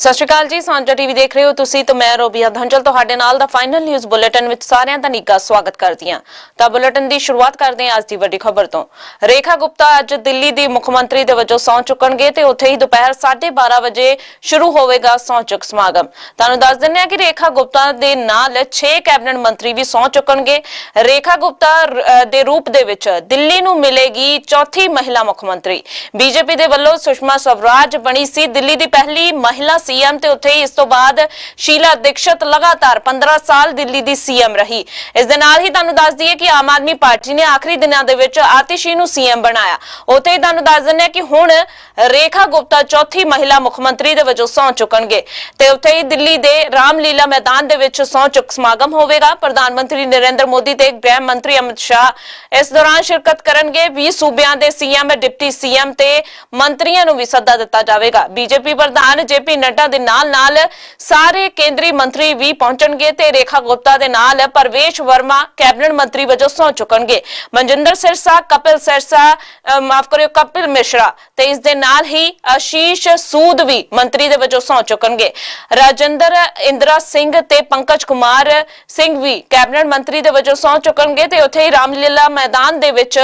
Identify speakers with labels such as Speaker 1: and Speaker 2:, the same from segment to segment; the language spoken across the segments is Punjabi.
Speaker 1: ਸਤਿ ਸ਼੍ਰੀ ਅਕਾਲ ਜੀ, ਸਾਂਝਾ ਟੀਵੀ ਦੇਖ ਰਹੇ ਹੋ ਤੁਸੀਂ ਤੇ ਮੈਂ ਰੋਬੀਆ ਧੰਜਲ ਤੁਹਾਡੇ ਨਾਲ ਦਾ ਫਾਈਨਲ ਨਿਊਜ਼ ਬੁਲੇਟਿਨ ਵਿੱਚ ਸਾਰਿਆਂ ਦਾ ਨਿੱਘਾ ਸਵਾਗਤ ਕਰਦੀ ਹਾਂ। ਤਾਂ ਬੁਲੇਟਿਨ ਦੀ ਸ਼ੁਰੂਆਤ ਕਰਦੇ ਹਾਂ ਅੱਜ ਦੀ ਵੱਡੀ ਖਬਰ ਤੋਂ। ਰੇਖਾ ਗੁਪਤਾ ਅੱਜ ਦਿੱਲੀ ਦੀ ਮੁੱਖ ਮੰਤਰੀ ਦੇ ਵਜੋਂ ਸਹੁੰ ਚੁੱਕਣਗੇ ਤੇ ਉੱਥੇ ਹੀ ਦੁਪਹਿਰ 12:30 ਵਜੇ ਸ਼ੁਰੂ ਹੋਵੇਗਾ ਸਹੁੰ ਚੁੱਕ ਸਮਾਗਮ। ਤੁਹਾਨੂੰ ਦੱਸ ਦਿੰਦੇ ਹਾਂ ਕਿ ਰੇਖਾ ਗੁਪਤਾ ਦੇ ਨਾਲ 6 ਕੈਬਨਿਟ ਮੰਤਰੀ ਵੀ ਸਹੁੰ ਚੁੱਕਣਗੇ। ਰੇਖਾ ਗੁਪਤਾ ਦੇ ਰੂਪ ਦੇ ਵਿੱਚ ਦਿੱਲੀ ਨੂੰ ਮਿਲੇਗੀ ਚੌਥੀ ਮਹਿਲਾ ਮੁੱਖ ਮੰਤਰੀ। ਬੀਜੇਪੀ ਦੇ ਵੱਲੋਂ ਸੁਸ਼ਮਾ ਸਵਰਾਜ ਬਣੀ ਸੀ ਦਿੱਲੀ ਦੀ ਪਹਿਲੀ ਮਹਿਲਾ ਸੀਐਮ ਤੇ ਉੱਥੇ ਹੀ ਇਸ ਤੋਂ ਬਾਅਦ ਸ਼ੀਲਾ ਦੀਕਸ਼ਤ ਲਗਾਤਾਰ 15 ਸਾਲ ਦਿੱਲੀ ਦੀ ਸੀਐਮ ਰਹੀ। ਇਸ ਦੇ ਨਾਲ ਹੀ ਤੁਹਾਨੂੰ ਦੱਸ ਦਈਏ ਕਿ ਆਮ ਆਦਮੀ ਪਾਰਟੀ ਨੇ ਆਖਰੀ ਦਿਨਾਂ ਦੇ ਵਿੱਚ ਆਤਿਸ਼ੀ ਨੂੰ ਸੀਐਮ ਬਣਾਇਆ। ਉੱਥੇ ਹੀ ਤੁਹਾਨੂੰ ਦੱਸ ਦਿੰਦੇ ਕਿ ਹੁਣ ਰੇਖਾ ਗੁਪਤਾ ਚੌਥੀ ਮਹਿਲਾ ਮੁੱਖ ਮੰਤਰੀ ਦੇ ਵਜੋਂ ਸਹੁੰ ਚੁੱਕਣਗੇ। ਤੇ ਉੱਥੇ ਹੀ ਦਿੱਲੀ ਦੇ ਰਾਮਲੀਲਾ ਮੈਦਾਨ ਦੇ ਵਿੱਚ ਸਹੁੰ ਚੁੱਕ ਸਮਾਗਮ ਹੋਵੇਗਾ। ਪ੍ਰਧਾਨ ਮੰਤਰੀ ਨਰਿੰਦਰ ਮੋਦੀ ਤੇ ਗ੍ਰਹਿ ਮੰਤਰੀ ਅਮਿਤ ਸ਼ਾਹ ਇਸ ਦੌਰਾਨ ਸ਼ਿਰਕਤ ਕਰਨਗੇ। 20 ਸੂਬਿਆਂ ਦੇ ਸੀਐਮ, ਡਿਪਟੀ ਸੀਐਮ ਤੇ ਮੰਤਰੀਆਂ ਨੂੰ ਵੀ ਸੱਦਾ ਦਿੱਤਾ ਜਾਵੇਗਾ। ਬੀਜੇਪੀ ਪ੍ਰਧਾਨ ਜੇਪੀ ਨੱਡਾ ਦੇ ਨਾਲ-ਨਾਲ ਸਾਰੇ ਕੇਂਦਰੀ ਮੰਤਰੀ ਵੀ ਪਹੁੰਚਣਗੇ ਤੇ ਰੇਖਾ ਗੁਪਤਾ ਦੇ ਨਾਲ ਪਰਵੇਸ਼ ਵਰਮਾ ਕੈਬਨਿਟ ਮੰਤਰੀ ਵਜੋਂ ਸਹੁੰ ਚੁੱਕਣਗੇ। ਮਨਜਿੰਦਰ ਸਿਰਸਾ, ਕਪਿਲ ਸਿਰਸਾ ਮਾਫ ਕਰਿਓ, ਕਪਿਲ ਮਿਸ਼ਰਾ ਤੇ ਇਸ ਦੇ ਨਾਲ ਹੀ ਆਸ਼ੀਸ਼ ਸੂਦ ਵੀ ਮੰਤਰੀ ਦੇ ਵਜੋਂ ਸਹੁੰ ਚੁੱਕਣਗੇ। ਰਾਜਿੰਦਰ, ਇੰਦਰਾ ਸਿੰਘ ਤੇ ਪੰਕਜ ਕੁਮਾਰ ਸਿੰਘ ਵੀ ਕੈਬਨਿਟ ਮੰਤਰੀ ਦੇ ਵਜੋਂ ਸਹੁੰ ਚੁੱਕਣਗੇ ਤੇ ਉੱਥੇ ਹੀ ਰਾਮਲੀਲਾ ਮੈਦਾਨ ਦੇ ਵਿੱਚ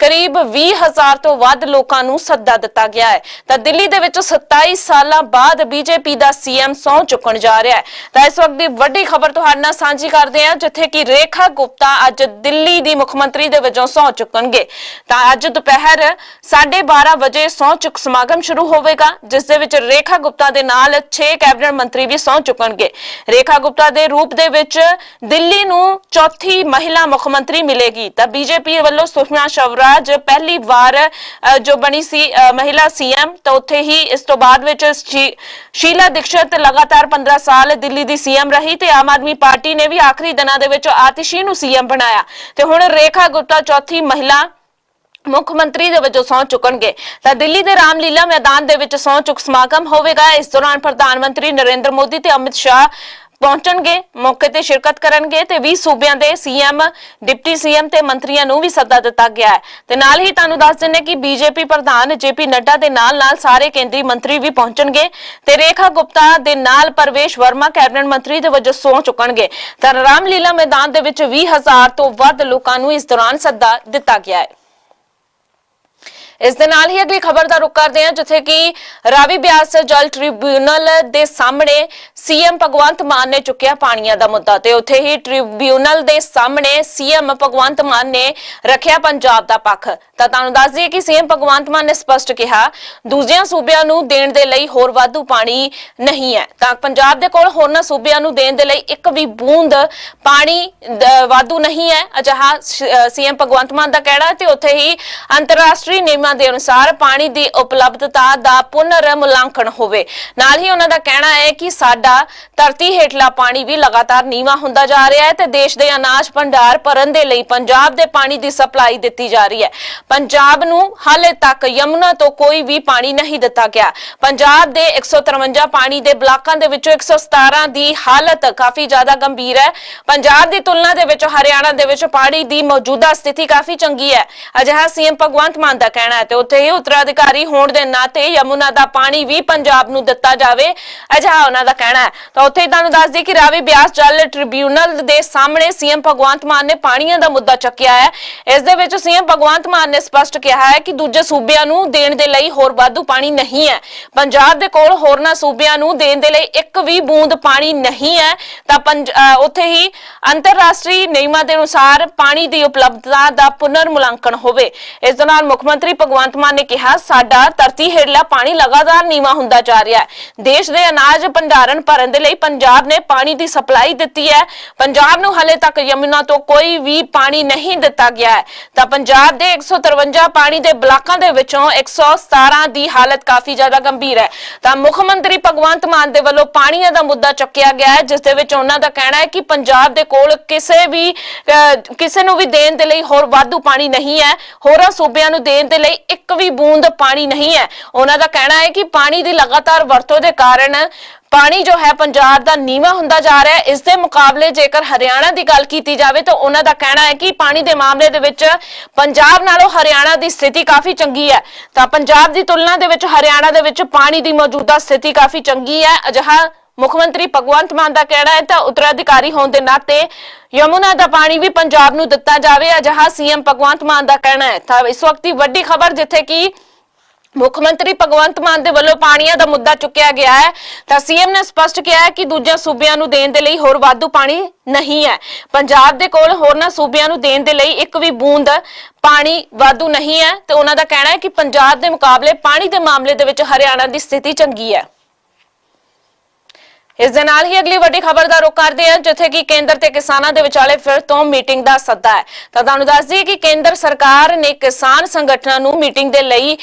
Speaker 1: ਕਰੀਬ 20000 ਤੋਂ ਵੱਧ ਲੋਕਾਂ ਨੂੰ ਸੱਦਾ ਦਿੱਤਾ ਗਿਆ ਹੈ। ਤਾਂ ਦਿੱਲੀ ਦੇ ਵਿੱਚ 27 ਸਾਲਾਂ ਬਾਅਦ ਬੀਜੇ ਬੀਜੇਪੀ ਦਾ ਸੀਐਮ ਸਹੁੰ ਚੁੱਕਣ ਜਾ ਰਿਹਾ ਹੈ। ਤਾਂ ਇਸ ਵਕਤ ਦੀ ਵੱਡੀ ਖਬਰ ਤੁਹਾਡੇ ਨਾਲ ਸਾਂਝੀ ਕਰਦੇ ਹਾਂ ਜਿੱਥੇ ਕਿ ਰੇਖਾ ਗੁਪਤਾ ਅੱਜ ਦਿੱਲੀ ਦੀ ਮੁੱਖ ਮੰਤਰੀ ਦੇ ਵਜੋਂ ਸਹੁੰ ਚੁੱਕਣਗੇ। ਤਾਂ ਅੱਜ ਦੁਪਹਿਰ 12:30 ਵਜੇ ਸਹੁੰ ਚੁੱਕ ਸਮਾਗਮ ਸ਼ੁਰੂ ਹੋਵੇਗਾ ਜਿਸ ਦੇ ਵਿੱਚ ਰੇਖਾ ਗੁਪਤਾ ਦੇ ਨਾਲ 6 ਕੈਬਨਿਟ ਮੰਤਰੀ ਵੀ ਸਹੁੰ ਚੁੱਕਣਗੇ। ਰੇਖਾ ਗੁਪਤਾ ਦੇ ਰੂਪ ਦੇ ਵਿੱਚ ਦਿੱਲੀ ਨੂੰ ਚੌਥੀ ਮਹਿਲਾ ਮੁੱਖ ਮੰਤਰੀ ਮਿਲੇਗੀ। ਤਾਂ ਬੀਜੇਪੀ ਵੱਲੋਂ ਸੁਸ਼ਮਾ ਸ਼ਵਰਾਜ ਪਹਿਲੀ ਵਾਰ ਜੋ ਬਣੀ ਸੀ ਅ, ਮਹਿਲਾ ਸੀਐਮ ਤਾਂ ਉੱਥੇ ਹੀ ਇਸ ਤੋਂ ਬਾਅਦ ਵਿੱਚ ਸ਼ੀਲਾ ਦੀਕਸ਼ਤ ਲਗਾਤਾਰ 15 ਸਾਲ ਦਿੱਲੀ ਦੀ ਸੀਐਮ ਰਹੀ ਤੇ ਆਮ ਆਦਮੀ ਪਾਰਟੀ ਨੇ ਵੀ ਆਖਰੀ ਦਿਨਾਂ ਦੇ ਵਿੱਚ ਆਤਿਸ਼ੀ ਨੂੰ ਸੀਐਮ ਬਣਾਇਆ। ਤੇ ਹੁਣ ਰੇਖਾ ਗੁਪਤਾ ਚੌਥੀ ਮਹਿਲਾ ਮੁੱਖ ਮੰਤਰੀ ਦੇ ਵਜੋਂ ਸਹੁੰ ਚੁੱਕਣਗੇ। ਤਾਂ ਦਿੱਲੀ ਦੇ ਰਾਮਲੀਲਾ ਮੈਦਾਨ ਦੇ ਵਿੱਚ ਸਹੁੰ ਚੁੱਕ ਸਮਾਗਮ ਹੋਵੇਗਾ। ਇਸ ਦੌਰਾਨ ਪ੍ਰਧਾਨ ਮੰਤਰੀ ਨਰਿੰਦਰ ਮੋਦੀ ਤੇ ਅਮਿਤ ਸ਼ਾਹ ਪਹੁੰਚਣਗੇ, ਮੌਕੇ ਤੇ ਸ਼ਿਰਕਤ ਕਰਨਗੇ ਤੇ 20 ਸੂਬਿਆਂ ਦੇ ਸੀਐਮ, ਡਿਪਟੀ ਸੀਐਮ ਤੇ ਮੰਤਰੀਆਂ ਨੂੰ ਵੀ ਸੱਦਾ ਦਿੱਤਾ ਗਿਆ ਹੈ। ਤੇ ਨਾਲ ਹੀ ਤੁਹਾਨੂੰ ਦੱਸ ਦਿੰਨੇ ਕਿ ਬੀਜੇਪੀ ਪ੍ਰਧਾਨ ਜੇਪੀ ਨੱਡਾ ਦੇ ਨਾਲ ਨਾਲ ਸਾਰੇ ਕੇਂਦਰੀ ਮੰਤਰੀ ਵੀ ਪਹੁੰਚਣਗੇ ਤੇ ਰੇਖਾ ਗੁਪਤਾ ਦੇ ਨਾਲ ਪਰਵੇਸ਼ ਵਰਮਾ ਕੈਬਨਿਟ ਮੰਤਰੀ ਦੇ ਵਜੋਂ ਸਹੁੰ ਚੁੱਕਣਗੇ। ਤਾਂ ਰਾਮਲੀਲਾ ਮੈਦਾਨ ਦੇ ਵਿੱਚ 20000 ਤੋਂ ਵੱਧ ਲੋਕਾਂ ਨੂੰ ਇਸ ਦੌਰਾਨ ਸੱਦਾ ਦਿੱਤਾ ਗਿਆ ਹੈ। ਇਸ ਦੇ ਨਾਲ ਹੀ ਅਗਲੀ ਖਬਰ ਦਾ ਰੁਕ ਕਰਦੇ ਹਾਂ, ਜਿੱਥੇ ਕਿ ਰਾਵੀ ਬਿਆਸ ਜਲ ਟ੍ਰਿਬਿਊਨਲ ਦੇ ਸਾਹਮਣੇ ਸੀਐਮ ਭਗਵੰਤ ਮਾਨ ਨੇ ਚੁੱਕਿਆ ਪਾਣੀਆਂ ਦਾ ਮੁੱਦਾ ਤੇ ਉੱਥੇ ਹੀ ਟ੍ਰਿਬਿਊਨਲ ਦੇ ਸਾਹਮਣੇ ਸੀਐਮ ਭਗਵੰਤ ਮਾਨ ਨੇ ਰੱਖਿਆ ਪੰਜਾਬ ਦਾ ਪੱਖ। ਤਾਂ ਤੁਹਾਨੂੰ ਦੱਸ ਦਈਏ ਕਿ ਸੀਐਮ ਭਗਵੰਤ ਮਾਨ ਨੇ ਸਪਸ਼ਟ ਕਿਹਾ, ਦੂਜਿਆਂ ਸੂਬਿਆਂ ਨੂੰ ਦੇਣ ਦੇ ਲਈ ਹੋਰ ਵਾਧੂ ਪਾਣੀ ਨਹੀਂ ਹੈ। ਤਾਂ ਪੰਜਾਬ ਦੇ ਕੋਲ ਹੋਰਨਾਂ ਸੂਬਿਆਂ ਨੂੰ ਦੇਣ ਦੇ ਲਈ ਇੱਕ ਵੀ ਬੂੰਦ ਪਾਣੀ ਵਾਧੂ ਨਹੀਂ ਹੈ। ਅਜਿਹਾ ਸੀਐਮ ਭਗਵੰਤ ਮਾਨ ਦਾ ਕਹਿਣਾ ਤੇ ਉੱਥੇ ਹੀ ਅੰਤਰਰਾਸ਼ਟਰੀ ਨਿਯਮਾਂ ਦੇ ਅਨੁਸਾਰ ਪਾਣੀ ਦੀ ਉਪਲਬਧਤਾ ਦਾ ਪੁਨਰ ਮੁਲਾਂਕਣ ਹੋਵੇ। ਨਾਲ ਹੀ ਉਹਨਾਂ ਦਾ ਕਹਿਣਾ ਹੈ ਕਿ ਸਾਡਾ ਧਰਤੀ ਹੇਠਲਾ ਪਾਣੀ ਵੀ ਲਗਾਤਾਰ ਨੀਵਾ ਹੁੰਦਾ ਜਾ ਰਿਹਾ ਹੈ ਤੇ ਦੇਸ਼ ਦੇ ਅਨਾਜ ਭੰਡਾਰ ਭਰਨ ਦੇ ਲਈ ਪੰਜਾਬ ਦੇ ਪਾਣੀ ਦੀ ਸਪਲਾਈ ਦਿੱਤੀ ਜਾ ਰਹੀ ਹੈ। ਪੰਜਾਬ ਨੂੰ ਹਾਲੇ ਤੱਕ ਯਮੁਨਾ ਤੋਂ ਕੋਈ ਵੀ ਪਾਣੀ ਨਹੀਂ ਦਿੱਤਾ ਗਿਆ। ਪੰਜਾਬ ਦੇ 153 ਪਾਣੀ ਦੇ ਬਲਾਕਾਂ ਦੇ ਵਿੱਚੋਂ 117 ਦੀ ਹਾਲਤ ਕਾਫੀ ਜ਼ਿਆਦਾ ਗੰਭੀਰ ਹੈ। ਪੰਜਾਬ ਦੀ ਤੁਲਨਾ ਦੇ ਵਿੱਚ, ਹਰਿਆਣਾ ਦੇ ਵਿੱਚ ਪਾਣੀ ਦੀ ਮੌਜੂਦਾ ਸਥਿਤੀ ਕਾਫੀ ਚੰਗੀ ਹੈ। ਅਜਿਹਾ ਸੀਐਮ ਭਗਵੰਤ ਮਾਨ ਦਾ ਕਹਿਣਾ ਹੈ ਤੇ ਉੱਥੇ ਹੀ ਉੱਤਰਾਧਿਕਾਰੀ ਹੋਣ ਦੇ ਨਾਤੇ ਯਮੁਨਾ ਦਾ ਪਾਣੀ ਵੀ ਪੰਜਾਬ ਨੂੰ ਦਿੱਤਾ ਜਾਵੇ, ਅਜਿਹਾ ਉਹਨਾਂ ਦਾ ਕਹਿਣਾ ਹੈ। ਤਾਂ ਉੱਥੇ ਹੀ ਤੁਹਾਨੂੰ ਦੱਸ ਦਈਏ ਕਿ ਰਾਵੀ ਬਿਆਸ ਜਲ ਟ੍ਰਿਬਿਊਨਲ ਦੇ ਸਾਹਮਣੇ ਸੀਐਮ ਭਗਵੰਤ ਮਾਨ ਨੇ ਪਾਣੀਆਂ ਦਾ ਮੁੱਦਾ ਚੱਕਿਆ ਹੈ। ਇਸ ਦੇ ਵਿੱਚ ਸੀਐਮ ਭਗਵੰਤ ਮਾਨ ਨੇ ਸਪਸ਼ਟ ਕਿਹਾ ਹੈ ਕਿ ਦੂਜੇ ਸੂਬਿਆਂ ਨੂੰ ਦੇਣ ਦੇ ਲਈ ਹੋਰ ਵਾਧੂ ਪਾਣੀ ਨਹੀਂ ਹੈ। ਪੰਜਾਬ ਦੇ ਕੋਲ ਹੋਰਨਾਂ ਸੂਬਿਆਂ ਨੂੰ ਦੇਣ ਦੇ ਲਈ ਇੱਕ ਵੀ ਬੂੰਦ ਪਾਣੀ ਨਹੀਂ ਹੈ। ਤਾਂ ਪੰਜ- ਉੱਥੇ ਹੀ ਅੰਤਰਰਾਸ਼ਟਰੀ ਨਿਯਮਾਂ ਦੇ ਅਨੁਸਾਰ ਪਾਣੀ ਦੀ ਉਪਲਬਧਤਾ ਦਾ ਪੁਨਰ ਮੁਲਾਂਕਣ ਹੋਵੇ। ਇਸ ਦੌਰਾਨ ਮੁੱਖ ਮੰਤਰੀ ਭਗਵੰਤ ਮਾਨ ਨੇ ਕਿਹਾ ਸਾਡਾ ਧਰਤੀ ਹੇਠਲਾ ਪਾਣੀ ਲਗਾਤਾਰ ਨੀਵਾ ਹੁੰਦਾ ਜਾ ਰਿਹਾ ਹੈ। ਦੇਸ਼ ਦੇ ਅਨਾਜ ਭੰਡਾਰਨ ਭਰਨ ਦੇ ਲਈ ਪੰਜਾਬ ਨੇ ਪਾਣੀ ਦੀ ਸਪਲਾਈ ਦਿੱਤੀ ਹੈ। ਪੰਜਾਬ ਨੂੰ ਹਲੇ ਤੱਕ ਯਮੁਨਾ ਤੋਂ ਕੋਈ ਵੀ ਪਾਣੀ ਨਹੀਂ ਦਿੱਤਾ ਗਿਆ ਹੈ। ਤਾਂ ਪੰਜਾਬ ਦੇ 153 ਪਾਣੀ ਦੇ ਬਲਾਕਾਂ ਦੇ ਵਿੱਚੋਂ 117 ਦੀ ਹਾਲਤ ਕਾਫੀ ਜ਼ਿਆਦਾ ਗੰਭੀਰ ਹੈ। ਤਾਂ ਮੁੱਖ ਮੰਤਰੀ ਭਗਵੰਤ ਮਾਨ ਦੇ ਵੱਲੋਂ ਪਾਣੀਆਂ ਦਾ ਮੁੱਦਾ ਚੱਕਿਆ ਗਿਆ ਹੈ ਜਿਸ ਦੇ ਵਿੱਚ ਉਹਨਾਂ ਦਾ ਕਹਿਣਾ ਹੈ ਕਿ ਪੰਜਾਬ ਦੇ ਕੋਲ ਕਿਸੇ ਵੀ ਅਹ, ਕਿਸੇ ਨੂੰ ਵੀ ਦੇਣ ਦੇ ਲਈ ਹੋਰ ਵਾਧੂ ਪਾਣੀ ਨਹੀਂ ਹੈ। ਹੋਰਾਂ ਸੂਬਿਆਂ ਨੂੰ ਦੇਣ ਦੇ ਲਈ ਇੱਕ ਵੀ ਬੂੰਦ ਪਾਣੀ ਨਹੀਂ ਹੈ। ਉਹਨਾਂ ਦਾ ਕਹਿਣਾ ਹੈ ਕਿ ਪਾਣੀ ਦੀ ਲਗਾਤਾਰ ਵਰਤੋਂ ਦੇ ਕਾਰਨ ਪਾਣੀ ਜੋ ਹੈ, ਪੰਜਾਬ ਦਾ ਨੀਵਾ ਹੁੰਦਾ ਜਾ ਰਿਹਾ ਹੈ। ਇਸ ਦੇ ਮੁਕਾਬਲੇ ਜੇਕਰ ਹਰਿਆਣਾ ਦੀ ਗੱਲ ਕੀਤੀ ਜਾਵੇ ਤਾਂ ਉਹਨਾਂ ਦਾ ਕਹਿਣਾ ਹੈ ਕਿ ਪਾਣੀ ਦੇ ਮਾਮਲੇ ਦੇ ਵਿੱਚ ਪੰਜਾਬ ਨਾਲੋਂ ਹਰਿਆਣਾ ਦੀ ਸਥਿਤੀ ਕਾਫੀ ਚੰਗੀ ਹੈ। ਤਾਂ ਪੰਜਾਬ ਦੀ ਤੁਲਨਾ ਦੇ ਵਿੱਚ ਹਰਿਆਣਾ ਦੇ ਵਿੱਚ ਪਾਣੀ ਦੀ ਮੌਜੂਦਾ ਸਥਿਤੀ ਕਾਫੀ ਚੰਗੀ ਹੈ। ਅਜਿਹਾ ਮੁੱਖ ਮੰਤਰੀ ਭਗਵੰਤ ਮਾਨ ਦਾ ਕਹਿਣਾ ਹੈ ਤਾਂ ਉੱਤਰਾਧਿਕਾਰੀ ਹੋਣ ਦੇ ਨਾਤੇ ਯਮੁਨਾ ਦਾ ਪਾਣੀ ਵੀ ਪੰਜਾਬ ਨੂੰ ਦਿੱਤਾ ਜਾਵੇ, ਅਜਿਹਾ ਸੀਐਮ ਭਗਵੰਤ ਮਾਨ ਦਾ ਕਹਿਣਾ ਹੈ। ਤਾਂ ਇਸ ਵਕਤ ਦੀ ਵੱਡੀ ਖਬਰ ਜਿੱਥੇ ਕਿ ਮੁੱਖ ਮੰਤਰੀ ਭਗਵੰਤ ਮਾਨ ਦੇ ਵੱਲੋਂ ਪਾਣੀਆਂ ਦਾ ਮੁੱਦਾ ਚੁੱਕਿਆ ਗਿਆ ਹੈ, ਤਾਂ ਸੀਐਮ ਨੇ ਸਪਸ਼ਟ ਕਿਹਾ ਹੈ ਕਿ ਦੂਜਿਆਂ ਸੂਬਿਆਂ ਨੂੰ ਦੇਣ ਦੇ ਲਈ ਹੋਰ ਵਾਧੂ ਪਾਣੀ ਨਹੀਂ ਹੈ। ਪੰਜਾਬ ਦੇ ਕੋਲ ਹੋਰਨਾਂ ਸੂਬਿਆਂ ਨੂੰ ਦੇਣ ਦੇ ਲਈ ਇੱਕ ਵੀ ਬੂੰਦ ਪਾਣੀ ਵਾਧੂ ਨਹੀਂ ਹੈ, ਤੇ ਉਹਨਾਂ ਦਾ ਕਹਿਣਾ ਹੈ ਕਿ ਪੰਜਾਬ ਦੇ ਮੁਕਾਬਲੇ ਪਾਣੀ ਦੇ ਮਾਮਲੇ ਦੇ ਵਿੱਚ ਹਰਿਆਣਾ ਦੀ ਸਥਿਤੀ ਚੰਗੀ ਹੈ। ਇਸ ਦੇ ਨਾਲ ਹੀ ਅਗਲੀ ਵੱਡੀ ਖਬਰ ਦਾ ਰੁਖ ਕਰਦੇ ਹਾਂ, ਜਿੱਥੇ ਕਿ ਕੇਂਦਰ ਤੇ ਕਿਸਾਨਾਂ ਦੇ ਵਿਚਾਲੇ ਫਿਰ ਤੋਂ ਮੀਟਿੰਗ ਦਾ ਸੱਦਾ ਹੈ। ਤਾਂ ਤੁਹਾਨੂੰ ਦੱਸ ਦਈਏ ਕਿ ਕੇਂਦਰ ਸਰਕਾਰ ਨੇ ਕਿਸਾਨ ਸੰਗਠਨਾਂ ਨੂੰ ਮੀਟਿੰਗ ਦੇ ਲਈ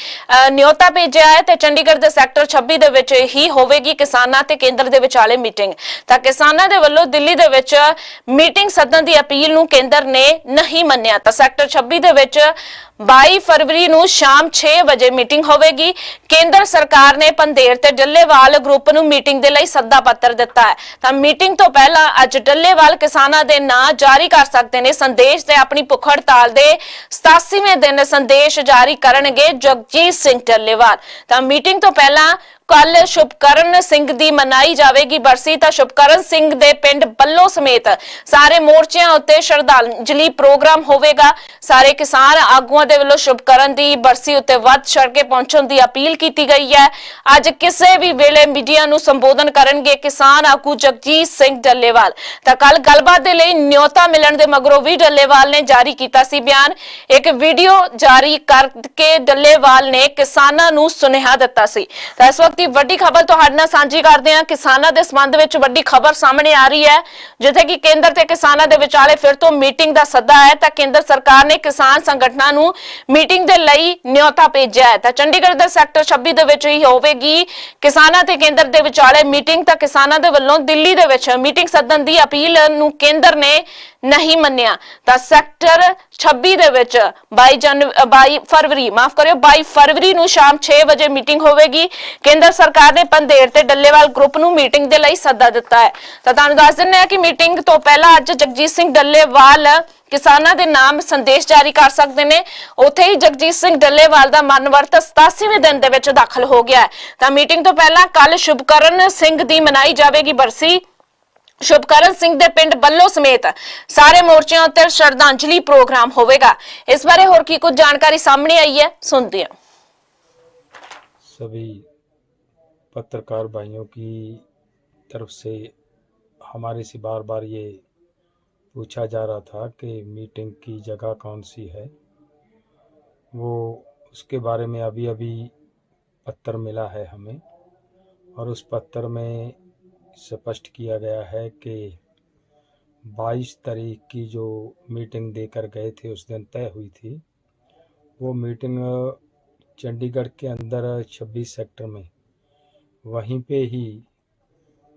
Speaker 1: ਨਿਯੋਤਾ ਭੇਜਿਆ ਹੈ ਤੇ ਚੰਡੀਗੜ੍ਹ ਦੇ ਸੈਕਟਰ 26 ਦੇ ਵਿੱਚ ਹੀ ਹੋਵੇਗੀ ਕਿਸਾਨਾਂ ਤੇ ਕੇਂਦਰ ਦੇ ਵਿਚਾਲੇ ਮੀਟਿੰਗ। ਤਾਂ ਕਿਸਾਨਾਂ ਦੇ ਵੱਲੋਂ ਦਿੱਲੀ ਦੇ ਵਿੱਚ ਮੀਟਿੰਗ ਸੱਦਣ ਦੀ ਅਪੀਲ ਨੂੰ ਕੇਂਦਰ ਨੇ ਨਹੀਂ ਮੰਨਿਆ। ਤਾਂ ਸੈਕਟਰ 26 ਦੇ ਵਿੱਚ 22 ਫਰਵਰੀ ਨੂੰ ਸ਼ਾਮ 6 ਵਜੇ ਮੀਟਿੰਗ ਹੋਵੇਗੀ। ਕੇਂਦਰ ਸਰਕਾਰ ਨੇ ਪੰਧੇਰ ਤੇ ਡੱਲੇਵਾਲ ਗਰੁੱਪ ਨੂੰ ਮੀਟਿੰਗ ਦੇ ਲਈ ਸੱਦਾ ਪੱਤਰ ਦਿੱਤਾ ਹੈ। ਤਾਂ ਮੀਟਿੰਗ ਤੋਂ ਪਹਿਲਾਂ ਅੱਜ ਡੱਲੇਵਾਲ ਕਿਸਾਨਾਂ ਦੇ ਨਾਂ ਜਾਰੀ ਕਰ ਸਕਦੇ ਨੇ। ਸੰਦੇਸ਼ ਤੇ ਆਪਣੀ ਭੁੱਖ ਹੜਤਾਲ ਦੇ 87ਵੇਂ ਦਿਨ ਸੰਦੇਸ਼ ਜਾਰੀ ਕਰਨਗੇ ਜਗਜੀਤ ਸਿੰਘ ਡੱਲੇਵਾਲ। ਤਾਂ ਮੀਟਿੰਗ ਤੋਂ ਪਹਿਲਾਂ ਕੱਲ ਸ਼ੁਭਕਰਨ ਸਿੰਘ ਦੀ ਮਨਾਈ ਜਾਵੇਗੀ ਬਰਸੀ, ਤਾਂ ਸ਼ੁਭਕਰਨ ਸਿੰਘ ਦੇ ਪਿੰਡ ਬੱਲੋ ਸਮੇਤ ਸਾਰੇ ਮੋਰਚਿਆਂ ਉੱਤੇ ਸ਼ਰਧਾਂਜਲੀ ਪ੍ਰੋਗਰਾਮ ਹੋਵੇਗਾ। ਸਾਰੇ ਕਿਸਾਨ ਆਗੂਆਂ ਦੇ ਵੱਲੋਂ ਸ਼ੁਭਕਰਨ ਦੀ ਬਰਸੀ ਉੱਤੇ ਵੱਧ ਚੜ ਕੇ ਪਹੁੰਚਣ ਦੀ ਅਪੀਲ ਕੀਤੀ ਗਈ ਹੈ। ਅੱਜ ਕਿਸੇ ਵੀ ਵੇਲੇ ਮੀਡੀਆ ਨੂੰ ਸੰਬੋਧਨ ਕਰਨਗੇ ਕਿਸਾਨ ਆਗੂ ਜਗਜੀਤ ਸਿੰਘ ਡੱਲੇਵਾਲ। ਤਾਂ ਕੱਲ ਗੱਲਬਾਤ ਦੇ ਲਈ ਨਿਯੋਤਾ ਮਿਲਣ ਦੇ ਮਗਰੋਂ ਵੀ ਡੱਲੇਵਾਲ ਨੇ ਜਾਰੀ ਕੀਤਾ ਸੀ ਬਿਆਨ। ਇੱਕ ਵੀਡੀਓ ਜਾਰੀ ਕਰਕੇ ਡੱਲੇਵਾਲ ਨੇ ਕਿਸਾਨਾਂ ਨੂੰ ਸੁਨੇਹਾ ਦਿੱਤਾ ਸੀ। ਤਾਂ ਇਸ ਵਕਤ ਦੀ ਵੱਡੀ ਖਬਰ ਤੁਹਾਡੇ ਨਾਲ ਸਾਂਝੀ ਕਰਦੇ ਹਾਂ। ਕਿਸਾਨਾਂ ਦੇ ਸੰਬੰਧ ਵਿੱਚ ਵੱਡੀ ਖਬਰ ਸਾਹਮਣੇ ਆ ਰਹੀ ਹੈ। ਜਿੱਥੇ ਕਿ ਕੇਂਦਰ ਤੇ ਕਿਸਾਨਾਂ ਦੇ ਵਿਚਾਲੇ ਫਿਰ ਤੋਂ ਮੀਟਿੰਗ ਦਾ ਸੱਦਾ ਹੈ, ਤਾਂ ਕੇਂਦਰ ਸਰਕਾਰ ਨੇ ਕਿਸਾਨ ਸੰਗਠਨਾਂ ਨੂੰ ਮੀਟਿੰਗ ਦੇ ਲਈ ਨਿਯੋਤਾ ਭੇਜਿਆ ਹੈ। ਤਾਂ ਚੰਡੀਗੜ੍ਹ ਦੇ ਸੈਕਟਰ 26 ਦੇ ਵਿੱਚ ਹੀ ਹੋਵੇਗੀ। ਕਿਸਾਨਾਂ ਤੇ ਕੇਂਦਰ ਦੇ ਵਿਚਾਲੇ ਮੀਟਿੰਗ ਤਾਂ ਕਿਸਾਨਾਂ ਦੇ ਵੱਲੋਂ ਦਿੱਲੀ ਦੇ ਵਿੱਚ ਮੀਟਿੰਗ ਸੱਦਣ ਦੀ ਅਪੀਲ ਨੂੰ ਕੇਂਦਰ ਨੇ ਨਹੀਂ ਮੰਨਿਆ। ਤਾਂ ਸੈਕਟਰ 26 ਦੇ ਵਿੱਚ 22 ਜਨ 22 ਫਰਵਰੀ, ਮਾਫ ਕਰਿਓ 22 ਫਰਵਰੀ ਨੂੰ ਸ਼ਾਮ 6 ਵਜੇ ਮੀਟਿੰਗ ਹੋਵੇਗੀ। ਕੇਂਦਰ ਸਰਕਾਰ ਨੇ ਪੰਧੇਰ ਤੇ ਡੱਲੇਵਾਲ ਗਰੁੱਪ ਨੂੰ ਮੀਟਿੰਗ ਦੇ ਲਈ ਸੱਦਾ ਦਿੱਤਾ ਹੈ। ਤਾਂ ਤੁਹਾਨੂੰ ਦੱਸ ਦਿੰਦੇ ਹਾਂ ਕਿ ਮੀਟਿੰਗ ਤੋਂ ਪਹਿਲਾਂ ਅੱਜ ਜਗਜੀਤ ਸਿੰਘ ਡੱਲੇਵਾਲ ਕਿਸਾਨਾਂ ਦੇ ਨਾਮ ਸੰਦੇਸ਼ ਜਾਰੀ ਕਰ ਸਕਦੇ ਨੇ। ਉੱਥੇ ਹੀ ਜਗਜੀਤ ਸਿੰਘ ਡੱਲੇਵਾਲ ਦਾ ਮਨਵਰਤ 87ਵੇਂ ਦਿਨ ਦੇ ਵਿੱਚ ਦਾਖਲ ਹੋ ਗਿਆ ਤਾਂ ਮੀਟਿੰਗ ਤੋਂ ਪਹਿਲਾਂ ਕੱਲ ਸ਼ੁਭਕਰਨ ਸਿੰਘ ਦੀ ਮਨਾਈ ਜਾਵੇਗੀ ਬਰਸੀ। ਸ਼ੁਭਕਰਨ ਸਿੰਘ ਦੇ ਪਿੰਡ ਬੱਲੋ ਸਮੇਤ ਸਾਰੇ ਮੋਰਚਿਆਂ ਉੱਤੇ ਸ਼ਰਧਾਂਜਲੀ ਪ੍ਰੋਗਰਾਮ ਹੋਵੇਗਾ ਇਸ ਬਾਰੇ ਹੋਰ ਕੀ ਕੁਝ ਜਾਣਕਾਰੀ ਸਾਹਮਣੇ ਆਈ ਹੈ ਸੁਣਦੇ ਹਾਂ
Speaker 2: सभी पत्रकार भाइयों की तरफ से हमारे से बार बार ये पूछा जा रहा था कि मीटिंग की जगह कौन सी है वो उसके बारे में अभी अभी पत्र मिला है हमें और उस पत्र में स्पष्ट किया गया है कि 22 तारीख की जो मीटिंग देकर गए थे, उस दिन तय हुई थी। वो मीटिंग चंडीगढ़ के अंदर 26 सेक्टर में, वहीं पे ही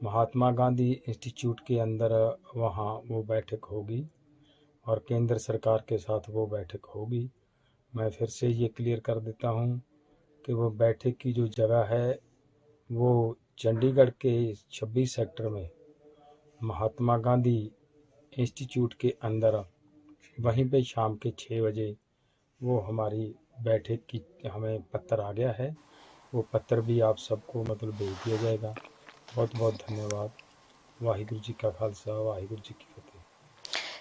Speaker 2: महात्मा गांधी इंस्टीट्यूट के अंदर वहाँ वो बैठक होगी और केंद्र सरकार के साथ वो बैठक होगी। मैं फिर से ये क्लियर कर देता हूँ कि वो बैठक की जो जगह है, वो चंडीगढ़ के 26 सेक्टर में महात्मा गांधी इंस्टीट्यूट के अंदर वहीं पे शाम के छः बजे वो हमारी बैठक की हमें पत्र आ गया है। वो पत्र भी आप सबको मतलब भेज दिया जाएगा। बहुत बहुत धन्यवाद। वाहिगुरु जी का खालसा, वाहिगुरु जी की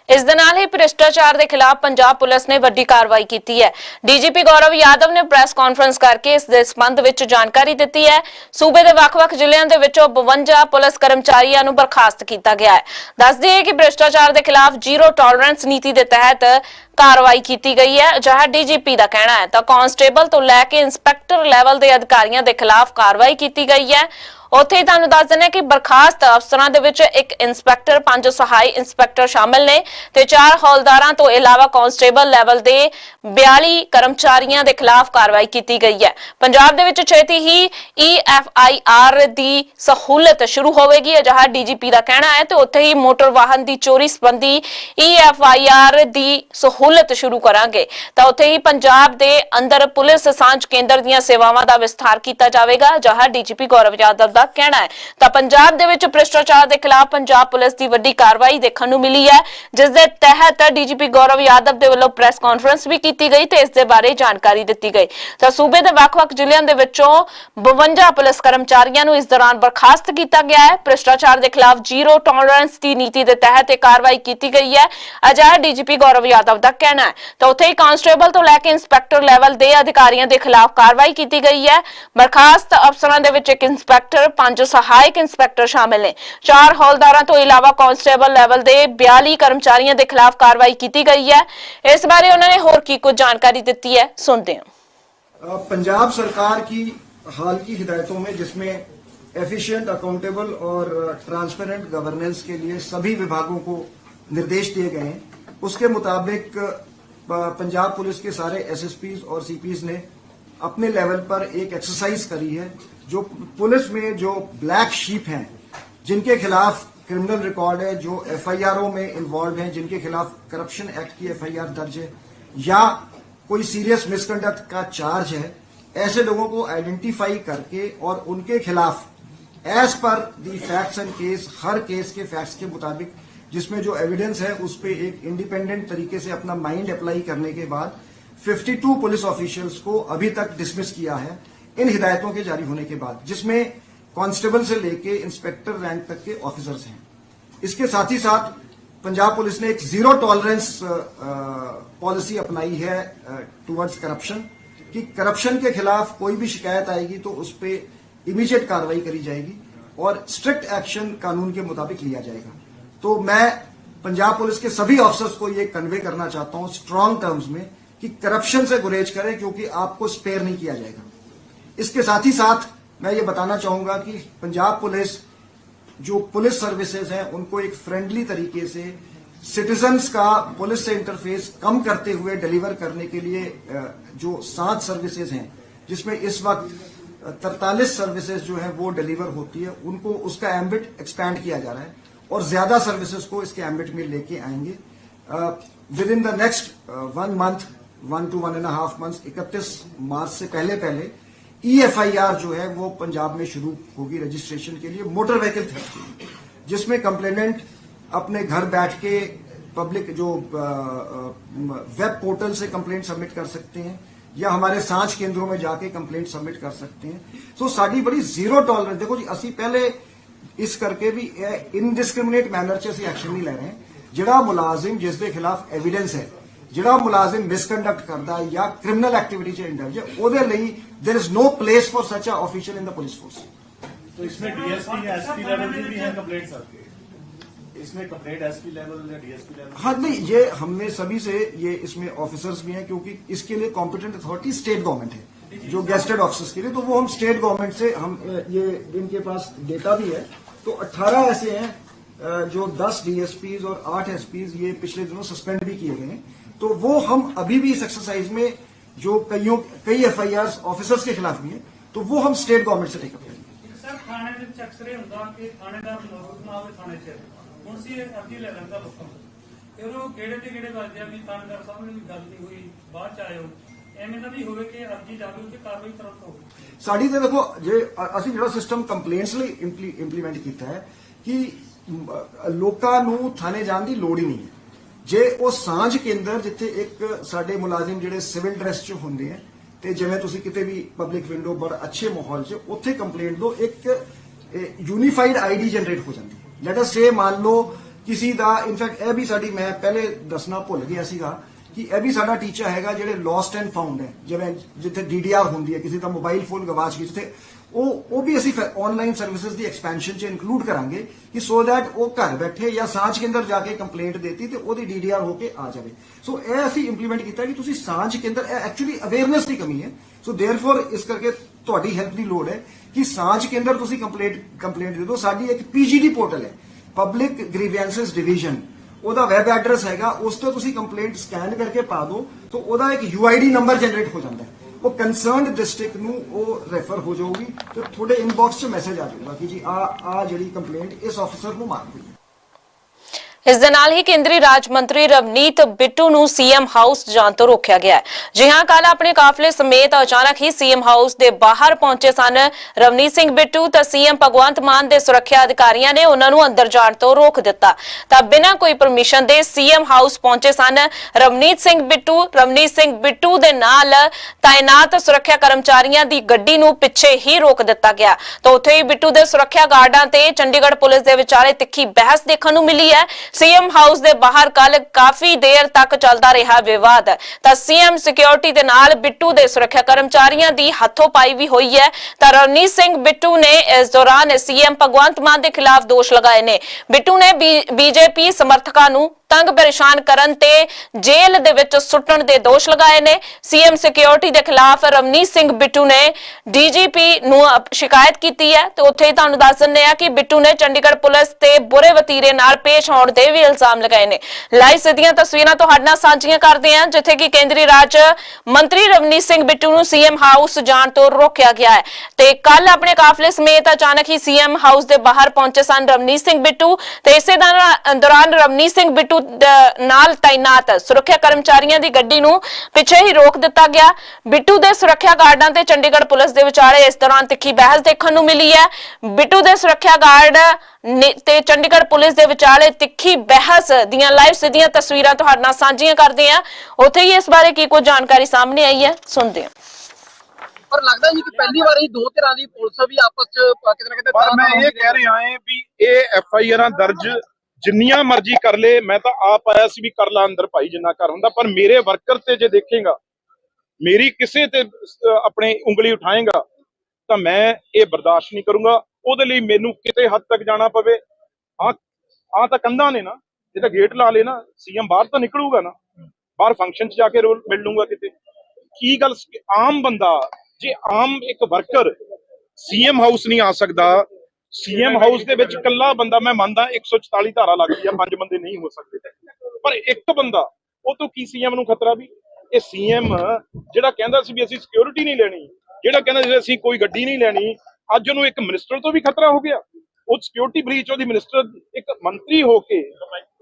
Speaker 1: ਇਸ ਦੇ ਨਾਲ ਹੀ ਭ੍ਰਿਸ਼ਟਾਚਾਰ ਦੇ ਖਿਲਾਫ ਪੰਜਾਬ ਪੁਲਿਸ ਨੇ ਵੱਡੀ ਕਾਰਵਾਈ ਕੀਤੀ ਹੈ। ਡੀਜੀਪੀ ਗੌਰਵ ਯਾਦਵ ਨੇ ਪ੍ਰੈਸ ਕਾਨਫਰੰਸ ਕਰਕੇ ਇਸ ਦੇ ਸੰਬੰਧ ਵਿੱਚ ਜਾਣਕਾਰੀ ਦਿੱਤੀ ਹੈ। ਸੂਬੇ ਦੇ ਵੱਖ-ਵੱਖ ਜ਼ਿਲ੍ਹਿਆਂ ਦੇ ਵਿੱਚੋਂ 52 ਪੁਲਿਸ ਕਰਮਚਾਰੀਆਂ ਨੂੰ ਬਰਖਾਸਤ ਕੀਤਾ ਗਿਆ ਹੈ। ਦੱਸ ਦਈਏ ਕਿ ਭ੍ਰਿਸ਼ਟਾਚਾਰ ਦੇ ਖਿਲਾਫ ਜ਼ੀਰੋ ਟੋਲਰੈਂਸ ਨੀਤੀ ਦੇ ਤਹਿਤ ਕਾਰਵਾਈ ਕੀਤੀ ਗਈ ਹੈ। ਜਹਾਂ ਡੀਜੀਪੀ ਦਾ ਕਹਿਣਾ ਹੈ। ਤਾਂ ਕਾਂਸਟੇਬਲ ਤੋਂ ਲੈ ਕੇ ਇੰਸਪੈਕਟਰ ਲੈਵਲ ਦੇ ਅਧਿਕਾਰੀਆਂ ਦੇ ਖਿਲਾਫ ਕਾਰਵਾਈ ਕੀਤੀ ਗਈ ਹੈ। ਉੱਥੇ ਹੀ ਤੁਹਾਨੂੰ ਦੱਸ ਦਿੰਦੇ ਹਾਂ ਕਿ ਬਰਖਾਸਤ ਅਫਸਰਾਂ ਦੇ ਵਿੱਚ ਇੱਕ ਇੰਸਪੈਕਟਰ, ਪੰਜ ਸਹਾਈ ਇੰਸਪੈਕਟਰ ਸ਼ਾਮਲ ਨੇ ਤੇ ਚਾਰ ਹੌਲਦਾਰਾਂ ਤੋਂ ਇਲਾਵਾ ਕਾਂਸਟੇਬਲ ਲੈਵਲ ਦੇ 42 ਕਰਮਚਾਰੀਆਂ ਦੇ ਖਿਲਾਫ ਕਾਰਵਾਈ ਕੀਤੀ ਗਈ ਹੈ। ਪੰਜਾਬ ਦੇ ਵਿੱਚ ਛੇਤੀ ਹੀ ਈਐਫਆਈਆਰ ਦੀ ਸਹੂਲਤ ਸ਼ੁਰੂ ਹੋਵੇਗੀ, ਅਜਿਹਾ ਡੀਜੀਪੀ ਦਾ ਕਹਿਣਾ ਹੈ ਤੇ ਉੱਥੇ ਹੀ ਮੋਟਰ ਵਾਹਨ ਦੀ ਚੋਰੀ ਸੰਬੰਧੀ ਈਐਫਆਈਆਰ ਦੀ ਸਹੂਲਤ ਸਹੂਲਤ ਸ਼ੁਰੂ ਕਰਾਂਗੇ। ਤਾਂ ਉੱਥੇ ਹੀ ਪੰਜਾਬ ਦੇ ਅੰਦਰ ਪੁਲਿਸ ਸਾਂਝ ਕੇਂਦਰ ਦੀਆਂ ਸੇਵਾਵਾਂ ਦਾ ਵਿਸਥਾਰ ਕੀਤਾ ਜਾਵੇਗਾ ਜਹਾਂ ਡੀਜੀਪੀ ਗੌਰਵ ਯਾਦਵ ਦਾ ਕਹਿਣਾ ਹੈ। ਤਾਂ ਪੰਜਾਬ ਦੇ ਵਿੱਚ ਭ੍ਰਿਸ਼ਟਾਚਾਰ ਦੇ ਖਿਲਾਫ ਪੰਜਾਬ ਪੁਲਿਸ ਦੀ ਵੱਡੀ ਕਾਰਵਾਈ ਦੇਖਣ ਨੂੰ ਮਿਲੀ ਹੈ, ਜਿਸ ਦੇ ਤਹਿਤ ਡੀਜੀਪੀ ਗੌਰਵ ਯਾਦਵ ਦੇ ਵੱਲੋਂ ਪ੍ਰੈਸ ਕਾਨਫਰੰਸ ਵੀ ਕੀਤੀ ਗਈ ਤੇ ਇਸ ਦੇ ਬਾਰੇ ਜਾਣਕਾਰੀ ਦਿੱਤੀ ਗਈ। ਤਾਂ ਸੂਬੇ ਦੇ ਵੱਖ-ਵੱਖ ਜ਼ਿਲ੍ਹਿਆਂ ਦੇ ਵਿੱਚੋਂ 52 ਪੁਲਿਸ ਕਰਮਚਾਰੀਆਂ ਨੂੰ ਇਸ ਦੌਰਾਨ ਬਰਖਾਸਤ ਕੀਤਾ ਗਿਆ ਹੈ। ਭ੍ਰਿਸ਼ਟਾਚਾਰ ਦੇ ਖਿਲਾਫ ਜ਼ੀਰੋ ਟੋਲਰੈਂਸ ਦੀ ਨੀਤੀ ਦੇ ਤਹਿਤ ਇਹ ਕਾਰਵਾਈ ਕੀਤੀ ਗਈ ਹੈ। ਅਜਿਹਾ ਡੀਜੀਪੀ ਗੌਰਵ ਯਾਦਵ ਦਾ ਕਹਿਣਾ ਹੈ। ਤਾਂ ਉੱਥੇ ਹੀ ਕਾਂਸਟੇਬਲ ਤੋਂ ਲੈ ਕੇ ਇੰਸਪੈਕਟਰ ਲੈਵਲ ਦੇ ਅਧਿਕਾਰੀਆਂ ਦੇ ਖਿਲਾਫ ਕਾਰਵਾਈ ਕੀਤੀ ਗਈ ਹੈ। ਬਰਖਾਸਤ ਅਫਸਰਾਂ ਦੇ ਵਿੱਚ ਇੱਕ ਇੰਸਪੈਕਟਰ ਪੰਜ ਸਹਾਇਕ ਇੰਸਪੈਕਟਰ ਸ਼ਾਮਿਲ ਨੇ ਚਾਰ ਹੌਲਦਾਰਾਂ ਤੋਂ ਇਲਾਵਾ ਕਾਂਸਟੇਬਲ ਲੈਵਲ ਦੇ 42 ਕਰਮਚਾਰੀਆਂ ਦੇ ਖਿਲਾਫ ਕਾਰਵਾਈ ਕੀਤੀ ਗਈ ਹੈ ਇਸ ਬਾਰੇ ਉਹਨਾਂ ਨੇ ਹੋਰ ਕੀ ਕੁਝ ਜਾਣਕਾਰੀ ਦਿੱਤੀ ਹੈ ਸੁਣਦੇ ਹਾਂ
Speaker 3: अ, पंजाब सरकार की हाल की हिदायतों में जिसमें एफिशिएंट अकाउंटेबल और ट्रांसपेरेंट गवर्नेंस के लिए सभी विभागों को निर्देश दिए गए हैं उसके मुताबिक अ, पंजाब पुलिस के सारे एसएसपीज और सीपीज ने अपने लेवल पर एक एक्सरसाइज करी है, जो पुलिस में जो ब्लैक शीप हैं, जिनके खिलाफ क्रिमिनल रिकॉर्ड है, जो एफआईआरओ में इन्वॉल्व हैं, जिनके खिलाफ करप्शन एक्ट की एफआईआर दर्ज है, या कोई सीरियस मिसकंडक्ट का चार्ज है, ऐसे लोगों को आइडेंटिफाई करके और उनके खिलाफ as per the facts and case her case के फैक्ट्स के मुताबिक, जिसमें जो एविडेंस है, उस पे एक इंडिपेंडेंट तरीके से अपना माइंड अप्लाई करने के बाद 52 पुलिस ऑफिशियल्स को अभी तक डिसमिस किया है इन हिदायतों के जारी होने के बाद, जिसमें कांस्टेबल से लेके इंस्पेक्टर रैंक तक के ऑफिसर्स हैं। इसके साथ ही साथ पंजाब पुलिस ने एक ज़ीरो टॉलरेंस पॉलिसी अपनाई है टुवर्ड्स करप्शन कि करप्शन के खिलाफ कोई भी शिकायत आएगी तो उस पर इमीडिएट कार्रवाई करी जाएगी और स्ट्रिक्ट एक्शन कानून के मुताबिक लिया जाएगा। तो मैं पंजाब पुलिस के सभी ऑफिसर्स को ये कन्वे करना चाहता हूँ स्ट्रांग टर्म्स में कि करप्शन से गुरेज करें, क्योंकि आपको स्पेयर नहीं किया जाएगा। इसके साथ ही साथ मैं ये बताना चाहूँगा कि पंजाब पुलिस, जो पुलिस सर्विसेज़ हैं, उनको एक फ्रेंडली तरीके से सिटीजन्स का पुलिस से इंटरफेस कम करते हुए डिलीवर करने के लिए जो सात सर्विसेज़ हैं, जिसमें इस वक्त तरतालीस सर्विसेज़ जो है, वो डिलीवर होती है। उनको उसका एम्बिट एक्सपैंड किया जा रहा है और ज़्यादा सर्विसेज़ को इसके एम्बिट में लेके आएँगे। Within the next one month one two one and half month इकतीस मार्च से पहले पहले ईएफआईआर जो है वो पंजाब में शुरू होगी रजिस्ट्रेशन के लिए मोटर व्हीकल थे जिसमें कंप्लेनेंट अपने घर बैठ के पब्लिक जो uh, uh, वेब पोर्टल से कंप्लेंट सबमिट कर सकते हैं या हमारे सांच केंद्रों में जाके कंप्लेंट सबमिट कर सकते हैं। सो so, साड़ी बड़ी ज़ीरो टॉलरेंस देखो जी असं पहले इस करके भी uh, इनडिस्क्रिमिनेट मैनर से असं एक्शन नहीं ले रहे हैं। जोड़ा मुलाजिम जिसके खिलाफ एविडेंस है ਜਿਹੜਾ ਮੁਲਾਜ਼ਮ ਮਿਸਕੰਡਕਟ ਕਰਦਾ ਹੈ ਜਾਂ ਕ੍ਰਿਮੀਨਲ ਐਕਟੀਵਿਟੀ 'ਚ ਇੰਡਲਜ ਹੈ ਉਹਦੇ ਲਈ there is no place for such a official in the police force
Speaker 4: तो इसमें डीएसपी या एसपी लेवल की भी है कंप्लेंट सर इसमें कंप्लेंट एसपी लेवल या डीएसपी लेवल
Speaker 3: हाँ नहीं ये हमने सभी से ये इसमें ऑफिसर्स भी हैं क्योंकि इसके लिए कॉम्पिटेंट अथॉरिटी स्टेट गवर्नमेंट है जो गेस्टेड ऑफिसर्स के लिए तो वो हम स्टेट गवर्नमेंट से हम अ, ये इनके पास डेटा भी है तो 18 ऐसे हैं अ, जो 10 डीएसपीज और 8 एसपीज ये पिछले दिनों सस्पेंड भी किए गए हैं तो वो हम अभी भी इस एक्सरसाइज में जो कईयों कई एफ ऑफिसर्स के खिलाफ भी हैं तो वो हम स्टेट गवर्नमेंट से टेकअप करेंगे
Speaker 5: ਸਰ ਥਾਣੇ ਦੇ ਵਿੱਚ ਅਕਸਰ ਇਹ ਹੁੰਦਾ ਕਿ ਥਾਣੇਦਾਰ ਮੌਜੂਦ ਨਾ ਹੋਵੇ ਥਾਣੇ 'ਚ ਹੁਣ ਸੀ ਇਹ ਅਰਜੀ ਲੈ ਲੈਂਦਾ ਲੋਕਾਂ ਤੋਂ ਤੇ ਉਹ ਕਿਹੜੇ ਤੇ ਕਿਹੜੇ ਵੱਜਦੇ ਆ ਵੀ ਥਾਣੇਦਾਰ ਸਾਹਿਬ ਨਾਲ ਵੀ ਗੱਲ ਨਹੀਂ ਹੋਈ ਬਾਅਦ ਚ ਆਇਓ ਐਵੇਂ ਨਾ ਵੀ ਹੋਵੇ ਕਿ ਅਰਜੀ ਜਾਵੇ ਤੇ ਕਾਰਵਾਈ ਤੁਰੰਤ ਹੋਵੇ
Speaker 3: ਸਾਡੀ ਤੇ ਦੇਖੋ ਜੇ ਅ- ਅਸੀਂ ਜਿਹੜਾ ਸਿਸਟਮ ਕੰਪਲੇਂਟਸ ਲਈ ਇੰਪਲੀਮੈਂਟ ਕੀਤਾ ਹੈ ਕਿ ਮ, ਅ, ਲੋਕਾਂ ਨੂੰ ਥਾਣੇ ਜਾਣ ਦੀ ਲੋੜ ਹੀ ਨਹੀਂ ਹੈ ਜੇ ਉਹ ਸਾਂਝ ਕੇਂਦਰ ਜਿੱਥੇ ਇੱਕ ਸਾਡੇ ਮੁਲਾਜ਼ਮ ਜਿਹੜੇ ਸਿਵਲ ਡਰੈਸ 'ਚ ਹੁੰਦੇ ਆ, ਤੇ ਜਿਵੇਂ ਤੁਸੀਂ ਕਿਤੇ ਵੀ ਪਬਲਿਕ ਵਿੰਡੋ ਬੜਾ ਅੱਛੇ ਮਾਹੌਲ 'ਚ, ਉੱਥੇ ਕੰਪਲੇਂਟ ਦੋ, ਇੱਕ ਯੂਨੀਫਾਈਡ ਆਈਡੀ ਜਨਰੇਟ ਹੋ ਜਾਂਦੀ ਹੈ। ਲੈਟ ਅਸ ਸੇ ਮੰਨ ਲਓ, ਕਿਸੇ ਦਾ ਇਨਫੈਕਟ ਇਹ ਵੀ ਸਾਡੀ ਮੈਂ ਪਹਿਲੇ ਦੱਸਣਾ ਭੁੱਲ ਗਿਆ ਸੀਗਾ ਕਿ ਇਹ ਵੀ ਸਾਡਾ ਟੀਚਾ ਹੈਗਾ ਜਿਹੜੇ ਲੋਸਟ ਐਂਡ ਫਾਊਂਡ ਹੈ। ਜਿਵੇਂ ਜਿੱਥੇ ਡੀਡੀਆਰ ਹੁੰਦੀ ਹੈ, ਕਿਸੇ ਦਾ ਮੋਬਾਈਲ ਫੋਨ ਗਵਾਚ ਗਿਆ ਜਿੱਥੇ ਉਹ ਉਹ ਵੀ ਅਸੀਂ ਆਨਲਾਈਨ ਸਰਵਿਸਿਜ਼ ਦੀ ਐਕਸਪੈਂਸ਼ਨ 'ਚ ਇਨਕਲੂਡ ਕਰਾਂਗੇ ਕਿ ਸੋ ਦੈਟ ਉਹ ਘਰ ਬੈਠੇ ਜਾਂ ਸਾਂਝ ਕੇਂਦਰ ਜਾ ਕੇ ਕੰਪਲੇਂਟ ਦੇਤੀ ਤੇ ਉਹਦੀ ਡੀਡੀਆਰ ਹੋ ਕੇ ਆ ਜਾਵੇ। ਸੋ ਇਹ ਅਸੀਂ ਇੰਪਲੀਮੈਂਟ ਕੀਤਾ ਕਿ ਤੁਸੀਂ ਸਾਂਝ ਕੇਂਦਰ, ਇਹ ਐਕਚੁਅਲੀ ਅਵੇਅਰਨੈਸ ਦੀ ਕਮੀ ਹੈ। ਸੋ ਥੈਰਫੋਰ ਇਸ ਕਰਕੇ ਤੁਹਾਡੀ ਹੈਲਪ ਦੀ ਲੋੜ ਹੈ ਕਿ ਸਾਂਝ ਕੇਂਦਰ ਤੁਸੀਂ ਕੰਪਲੇਂਟ ਕੰਪਲੇਂਟ ਦੇ ਦਿਓ। ਸਾਡੀ ਇੱਕ ਪੀਜੀਡੀ ਪੋਰਟਲ ਹੈ। ਪਬਲਿਕ ਗ੍ਰੀਵੈਂਸਸ ਡਿਵੀਜ਼ਨ ਉਹਦਾ ਵੈਬ ਐਡਰੈਸ ਹੈਗਾ, ਉਸ ਤੋਂ ਤੁਸੀਂ ਕੰਪਲੇਂਟ ਸਕੈਨ ਕਰਕੇ ਪਾ ਦਿਓ, ਤਾਂ ਉਹਦਾ ਇੱਕ ਯੂਆਈਡੀ ਨੰਬਰ ਜਨਰੇਟ ਹੋ ਜਾਂਦਾ ਹੈ। ਉਹ ਕੰਸਰਨਡ ਡਿਸਟ੍ਰਿਕਟ ਨੂੰ ਉਹ ਰੈਫਰ ਹੋ ਜਾਊਗੀ ਤੇ ਤੁਹਾਡੇ ਇਨਬਾਕਸ 'ਚ ਮੈਸੇਜ ਆ ਜਾਊਗਾ ਕਿ ਜੀ ਆ ਆ ਜਿਹੜੀ ਕੰਪਲੇਂਟ ਇਸ ਆਫੀਸਰ ਨੂੰ ਮਾਰ ਹੋਈ
Speaker 1: ਇਸ ਦੇ ਨਾਲ ਹੀ ਕੇਂਦਰੀ ਰਾਜ ਮੰਤਰੀ ਰਵਨੀਤ ਬਿੱਟੂ ਨੂੰ ਸੀਐਮ ਹਾਊਸ ਜਾਣ ਤੋਂ ਰੋਕਿਆ ਗਿਆ ਹੈ। ਜੀ ਹਾਂ ਕੱਲ ਆਪਣੇ ਕਾਫਲੇ ਸਮੇਤ ਅਚਾਨਕ ਹੀ ਸੀਐਮ ਹਾਊਸ ਦੇ ਬਾਹਰ ਪਹੁੰਚੇ ਸਨ ਰਵਨੀਤ ਸਿੰਘ ਬਿੱਟੂ। ਤਾਂ ਸੀਐਮ ਭਗਵੰਤ ਮਾਨ ਦੇ ਸੁਰੱਖਿਆ ਅਧਿਕਾਰੀਆਂ ਨੇ ਉਹਨਾਂ ਨੂੰ ਅੰਦਰ ਜਾਣ ਤੋਂ ਰੋਕ ਦਿੱਤਾ। ਤਾਂ ਬਿਨਾਂ ਕੋਈ ਪਰਮਿਸ਼ਨ ਦੇ ਸੀਐਮ ਹਾਊਸ ਪਹੁੰਚੇ ਸਨ ਰਵਨੀਤ ਸਿੰਘ ਬਿੱਟੂ। ਰਵਨੀਤ ਸਿੰਘ ਬਿੱਟੂ ਦੇ ਨਾਲ ਤਾਇਨਾਤ ਸੁਰੱਖਿਆ ਕਰਮਚਾਰੀਆਂ ਦੀ ਗੱਡੀ ਨੂੰ ਪਿੱਛੇ ਹੀ ਰੋਕ ਦਿੱਤਾ ਗਿਆ। ਤਾਂ ਉੱਥੇ ਹੀ ਬਿੱਟੂ ਦੇ ਸੁਰੱਖਿਆ ਗਾਰਡਾਂ ਤੇ ਚੰਡੀਗੜ੍ਹ ਪੁਲਿਸ ਦੇ ਵਿਚਾਲੇ ਤਿੱਖੀ ਬਹਿਸ ਦੇਖਣ ਨੂੰ ਮਿਲੀ ਹੈ। ਸੀਐਮ ਹਾਊਸ ਦੇ ਬਾਹਰ ਕੱਲ ਕਾਫੀ ਦੇਰ ਤੱਕ ਚੱਲਦਾ ਰਿਹਾ ਵਿਵਾਦ। ਤਾਂ ਸੀਐਮ ਸਿਕਿਉਰਿਟੀ ਦੇ ਨਾਲ ਬਿੱਟੂ ਦੇ ਸੁਰੱਖਿਆ ਕਰਮਚਾਰੀਆਂ ਦੀ ਹੱਥੋਂ ਪਾਈ ਵੀ ਹੋਈ ਹੈ। ਤਾਂ ਰਵਨੀਤ ਸਿੰਘ ਬਿੱਟੂ ਨੇ ਇਸ ਦੌਰਾਨ ਸੀਐਮ ਭਗਵੰਤ ਮਾਨ ਦੇ ਖਿਲਾਫ ਦੋਸ਼ ਲਗਾਏ ਨੇ। ਬਿੱਟੂ ਨੇ ਬੀਜੇਪੀ ਸਮਰਥਕਾਂ ਨੂੰ ਤੰਗ ਪਰੇਸ਼ਾਨ ਕਰਨ ਤੇ ਜੇਲ੍ਹ ਦੇ ਵਿੱਚ ਸੁੱਟਣ ਦੇ ਦੋਸ਼ ਲਗਾਏ ਨੇ। ਸੀਐਮ ਸਿਕਿਉਰਿਟੀ ਦੇ ਖਿਲਾਫ ਰਵਨੀਤ ਸਿੰਘ ਬਿੱਟੂ ਨੇ ਡੀਜੀਪੀ ਨੂੰ ਸ਼ਿਕਾਇਤ ਕੀਤੀ ਹੈ ਤੇ ਉੱਥੇ ਹੀ ਤੁਹਾਨੂੰ ਦੱਸ ਦਿੰਦੇ ਆ ਕਿ ਬਿੱਟੂ ਨੇ ਚੰਡੀਗੜ੍ਹ ਪੁਲਿਸ ਤੇ ਬੁਰੇ ਵਤੀਰੇ ਨਾਲ ਪੇਸ਼ ਆਉਣ ਦੇ ਵੀ ਇਲਜ਼ਾਮ ਲਗਾਏ ਨੇ। ਲਾਈਵ ਸਿੱਧੀਆਂ ਤਸਵੀਰਾਂ ਤੁਹਾਡੇ ਨਾਲ ਸਾਂਝੀਆਂ ਕਰਦੇ ਹਾਂ, ਜਿੱਥੇ ਕਿ ਕੇਂਦਰੀ ਰਾਜ ਮੰਤਰੀ ਰਵਨੀਤ ਸਿੰਘ ਬਿੱਟੂ ਨੂੰ ਸੀਐਮ ਹਾਊਸ ਜਾਣ ਤੋਂ ਰੋਕਿਆ ਗਿਆ ਹੈ। ਤੇ ਕੱਲ ਆਪਣੇ ਕਾਫਲੇ ਸਮੇਤ ਅਚਾਨਕ ਹੀ ਸੀਐਮ ਹਾਊਸ ਦੇ ਬਾਹਰ ਪਹੁੰਚੇ ਸਨ ਰਵਨੀਤ ਸਿੰਘ ਬਿੱਟੂ ਤੇ ਇਸੇ ਦੌਰਾਨ- ਦੌਰਾਨ ਰਵਨੀਤ ਸਿੰਘ ਬਿੱਟੂ ਦ- ਨਾਲ ਤਾਇਨਾਤ ਸੁਰੱਖਿਆ ਕਰਮਚਾਰੀਆਂ ਦੀ ਗੱਡੀ ਨੂੰ ਪਿੱਛੇ ਹੀ ਰੋਕ ਦਿੱਤਾ ਗਿਆ। ਬਿੱਟੂ ਦੇ ਸੁਰੱਖਿਆ ਗਾਰਡਾਂ ਤੇ ਚੰਡੀਗੜ੍ਹ ਪੁਲਿਸ ਦੇ ਵਿਚਾਲੇ ਇਸ ਦੌਰਾਨ ਤਿੱਖੀ ਬਹਿਸ ਦੇਖਣ ਨੂੰ ਮਿਲੀ ਹੈ। ਬਿੱਟੂ ਦੇ ਸੁਰੱਖਿਆ ਗਾਰਡ ਤੇ ਚੰਡੀਗੜ੍ਹ ਪੁਲਿਸ ਦੇ ਵਿਚਾਲੇ ਤਿੱਖੀ ਬਹਿਸ ਦੀਆਂ ਲਾਈਵ ਸਿੱਧੀਆਂ ਤਸਵੀਰਾਂ ਤੁਹਾਡੇ ਨਾਲ ਸਾਂਝੀਆਂ ਕਰਦੇ ਹਾਂ। ਉੱਥੇ ਹੀ ਇਸ ਬਾਰੇ ਕੀ ਕੁਝ ਜਾਣਕਾਰੀ ਸਾਹਮਣੇ ਆਈ ਹੈ ਸੁਣਦੇ ਹਾਂ।
Speaker 6: ਪਰ ਲੱਗਦਾ ਜੀ ਕਿ ਪਹਿਲੀ ਵਾਰੀ ਦੋ ਧਿਰਾਂ ਦੀ ਪੁਲਿਸ ਵੀ ਆਪਸ ਚ ਕਿਤੇ ਨਾ ਕਿਤੇ
Speaker 7: ਪਰ ਮੈਂ ਇਹ ਕਹਿ ਰਿਹਾ ਹਾਂ ਵੀ ਇਹ ਐਫ ਆਈ ਆਰਾਂ ਦਰਜ ਜਿੰਨੀਆਂ ਮਰਜ਼ੀ ਕਰ ਲੇ, ਮੈਂ ਤਾਂ ਆਪ ਆਇਆ ਸੀ ਵੀ ਕਰ ਲਾ ਅੰਦਰ ਭਾਈ ਜਿੰਨਾ ਕਰ ਹੁੰਦਾ, ਪਰ ਮੇਰੇ ਵਰਕਰ ਤੇ ਜੇ ਦੇਖੇਗਾ, ਮੇਰੀ ਕਿਸੇ ਤੇ ਆਪਣੇ ਉਂਗਲੀ ਉਠਾਏਗਾ, ਤਾਂ ਮੈਂ ਇਹ ਬਰਦਾਸ਼ਤ ਨਹੀਂ ਕਰੂੰਗਾ। ਉਹਦੇ ਲਈ ਮੈਨੂੰ ਕਿਤੇ ਹੱਦ ਤੱਕ ਜਾਣਾ ਪਵੇ। ਆ ਆ ਤਾਂ ਕੰਧਾਂ ਨੇ ਨਾ, ਇਹ ਤਾਂ ਗੇਟ ਲਾ ਲੇ ਨਾ, ਸੀਐਮ ਬਾਹਰ ਤਾਂ ਨਿਕਲੂਗਾ ਨਾ, ਬਾਹਰ ਫੰਕਸ਼ਨ 'ਚ ਜਾ ਕੇ ਰੋਲ ਮਿਲ ਲੂੰਗਾ ਕਿਤੇ। ਕੀ ਗੱਲ ਆਮ ਬੰਦਾ, ਜੇ ਆਮ ਇੱਕ ਵਰਕਰ ਸੀਐਮ ਹਾਊਸ ਨਹੀਂ ਆ ਸਕਦਾ ਸੀਐਮ ਹਾਊਸ ਦੇ ਵਿੱਚ ਇਕੱਲਾ ਬੰਦਾ ਮੈਂ ਮੰਨਦਾ 144 ਧਾਰਾ ਲੱਗਦੀ ਆ ਪੰਜ ਬੰਦੇ ਨਹੀਂ ਹੋ ਸਕਦੇ। ਪਰ ਇੱਕ ਬੰਦਾ ਉਹ ਤੋਂ ਕੀ ਸੀਐਮ ਨੂੰ ਖਤਰਾ ਵੀ? ਇਹ ਸੀਐਮ ਜਿਹੜਾ ਕਹਿੰਦਾ ਸੀ ਵੀ ਅਸੀਂ ਸਿਕਿਉਰਿਟੀ ਨਹੀਂ ਲੈਣੀ ਜਿਹੜਾ ਕਹਿੰਦਾ ਸੀ ਅਸੀਂ ਕੋਈ ਗੱਡੀ ਨਹੀਂ ਲੈਣੀ ਅੱਜ ਉਹਨੂੰ ਇੱਕ ਮਿਨਿਸਟਰ ਤੋਂ ਵੀ ਖਤਰਾ ਹੋ ਗਿਆ। ਉਹ ਸਿਕਿਉਰਿਟੀ ਬ੍ਰੀਚ ਉਹਦੀ ਮਿਨਿਸਟਰ ਇੱਕ ਮੰਤਰੀ ਹੋ ਕੇ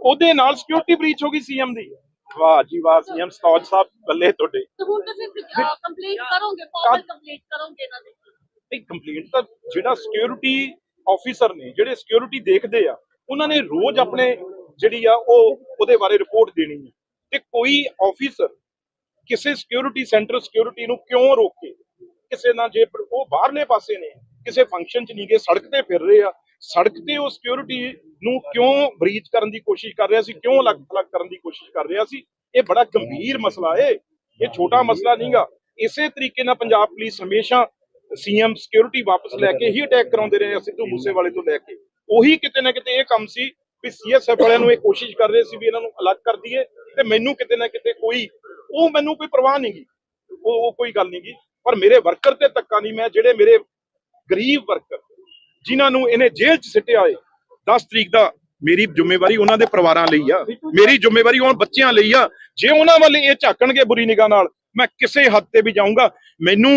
Speaker 7: ਉਹਦੇ ਨਾਲ ਸਿਕਿਉਰਿਟੀ ਬ੍ਰੀਚ ਹੋ ਗਈ ਸੀਐਮ ਦੀ। ਵਾਹ ਜੀ ਵਾਹ ਸੀਐਮ ਸਤੌਜ ਸਾਹਿਬ ਬੱਲੇ ਤੁਹਾਡੇ।
Speaker 8: ਤੇ ਹੁਣ ਤੁਸੀਂ ਕੰਪਲੀਟ ਕਰੋਗੇ ਫਾਰਮਲ ਕੰਪਲੀਟ ਕਰੋਗੇ ਦੇ।
Speaker 7: ਨਹੀਂ ਕੰਪਲੇਂਟ ਤਾਂ ਜਿਹੜਾ ਸਿਕਿਉਰਿਟੀ ਆਫੀਸਰ ਨੇ ਜਿਹੜੇ ਸਿਕਿਉਰਿਟੀ ਦੇਖਦੇ ਆ, ਉਹਨਾਂ ਨੇ ਰੋਜ਼ ਆਪਣੇ ਜਿਹੜੀ ਆ ਉਹ ਉਹਦੇ ਬਾਰੇ ਰਿਪੋਰਟ ਦੇਣੀ ਹੈ ਤੇ ਕੋਈ ਆਫੀਸਰ ਕਿਸੇ ਸਿਕਿਉਰਿਟੀ ਸੈਂਟਰ ਸਿਕਿਉਰਿਟੀ ਨੂੰ ਕਿਉਂ ਰੋਕੇ? ਕਿਸੇ ਨਾਲ ਜੇ ਉਹ ਬਾਹਰਲੇ ਪਾਸੇ ਨੇ, ਕਿਸੇ ਫੰਕਸ਼ਨ 'ਚ ਨਹੀਂ ਗਏ, ਸੜਕ ਤੇ ਫਿਰ ਰਹੇ ਆ, ਸੜਕ ਤੇ ਉਹ ਸਿਕਿਉਰਿਟੀ ਨੂੰ ਕਿਉਂ ਬਰੀਚ ਕਰਨ ਦੀ ਕੋਸ਼ਿਸ਼ ਕਰ ਰਿਹਾ ਸੀ, ਕਿਉਂ ਅਲੱਗ ਅਲੱਗ ਕਰਨ ਦੀ ਕੋਸ਼ਿਸ਼ ਕਰ ਰਿਹਾ ਸੀ? ਇਹ ਬੜਾ ਗੰਭੀਰ ਮਸਲਾ ਏ, ਇਹ ਛੋਟਾ ਮਸਲਾ ਨਹੀਂਗਾ ਇਸੇ ਤਰੀਕੇ ਨਾਲ ਪੰਜਾਬ ਪੁਲਿਸ ਹਮੇਸ਼ਾ ਸੀਐਮ ਸਿਕਿਉਰਿਟੀ ਵਾਪਸ ਲੈ ਕੇ ਹੀ ਅਟੈਕ ਕਰਾਉਂਦੇ ਰਹੇ ਸਿੱਧੂ ਮੂਸੇਵਾਲੇ ਤੋਂ ਲੈ ਕੇ। ਉਹੀ ਕਿਤੇ ਨਾ ਕਿਤੇ ਇਹ ਕੰਮ ਸੀ ਵੀ ਸੀਐਸਐਫ ਵਾਲਿਆਂ ਨੂੰ ਇਹ ਕੋਸ਼ਿਸ਼ ਕਰ ਰਹੇ ਸੀ ਵੀ ਇਹਨਾਂ ਨੂੰ ਅਲੱਗ ਕਰ ਦਈਏ ਤੇ ਮੈਨੂੰ ਕਿਤੇ ਨਾ ਕਿਤੇ ਕੋਈ, ਉਹ ਮੈਨੂੰ ਕੋਈ ਪਰਵਾਹ ਨਹੀਂ ਗੀ। ਉਹ ਕੋਈ ਗੱਲ ਨਹੀਂ ਗੀ। ਪਰ ਮੇਰੇ ਵਰਕਰ ਤੇ ਧੱਕਾ ਨਹੀਂ, ਮੈਂ ਜਿਹੜੇ ਮੇਰੇ ਗਰੀਬ ਵਰਕਰ ਜਿਨ੍ਹਾਂ ਨੂੰ ਇਹਨੇ ਜੇਲ੍ਹ 'ਚ ਸਿੱਟਿਆ ਏ 10 ਤਰੀਕ ਦਾ ਮੇਰੀ ਜ਼ਿੰਮੇਵਾਰੀ ਉਹਨਾਂ ਦੇ ਪਰਿਵਾਰਾਂ ਲਈ ਆ, ਮੇਰੀ ਜ਼ਿੰਮੇਵਾਰੀ ਉਹਨਾਂ ਬੱਚਿਆਂ ਲਈ ਆ। ਜੇ ਉਹਨਾਂ ਵੱਲ ਇਹ ਝਾਕਣਗੇ ਬੁਰੀ ਨਿਗਾਹ ਨਾਲ, ਮੈਂ ਕਿਸੇ ਹੱਦ ਤੇ ਵੀ ਜਾਊਂਗਾ। ਮੈਨੂੰ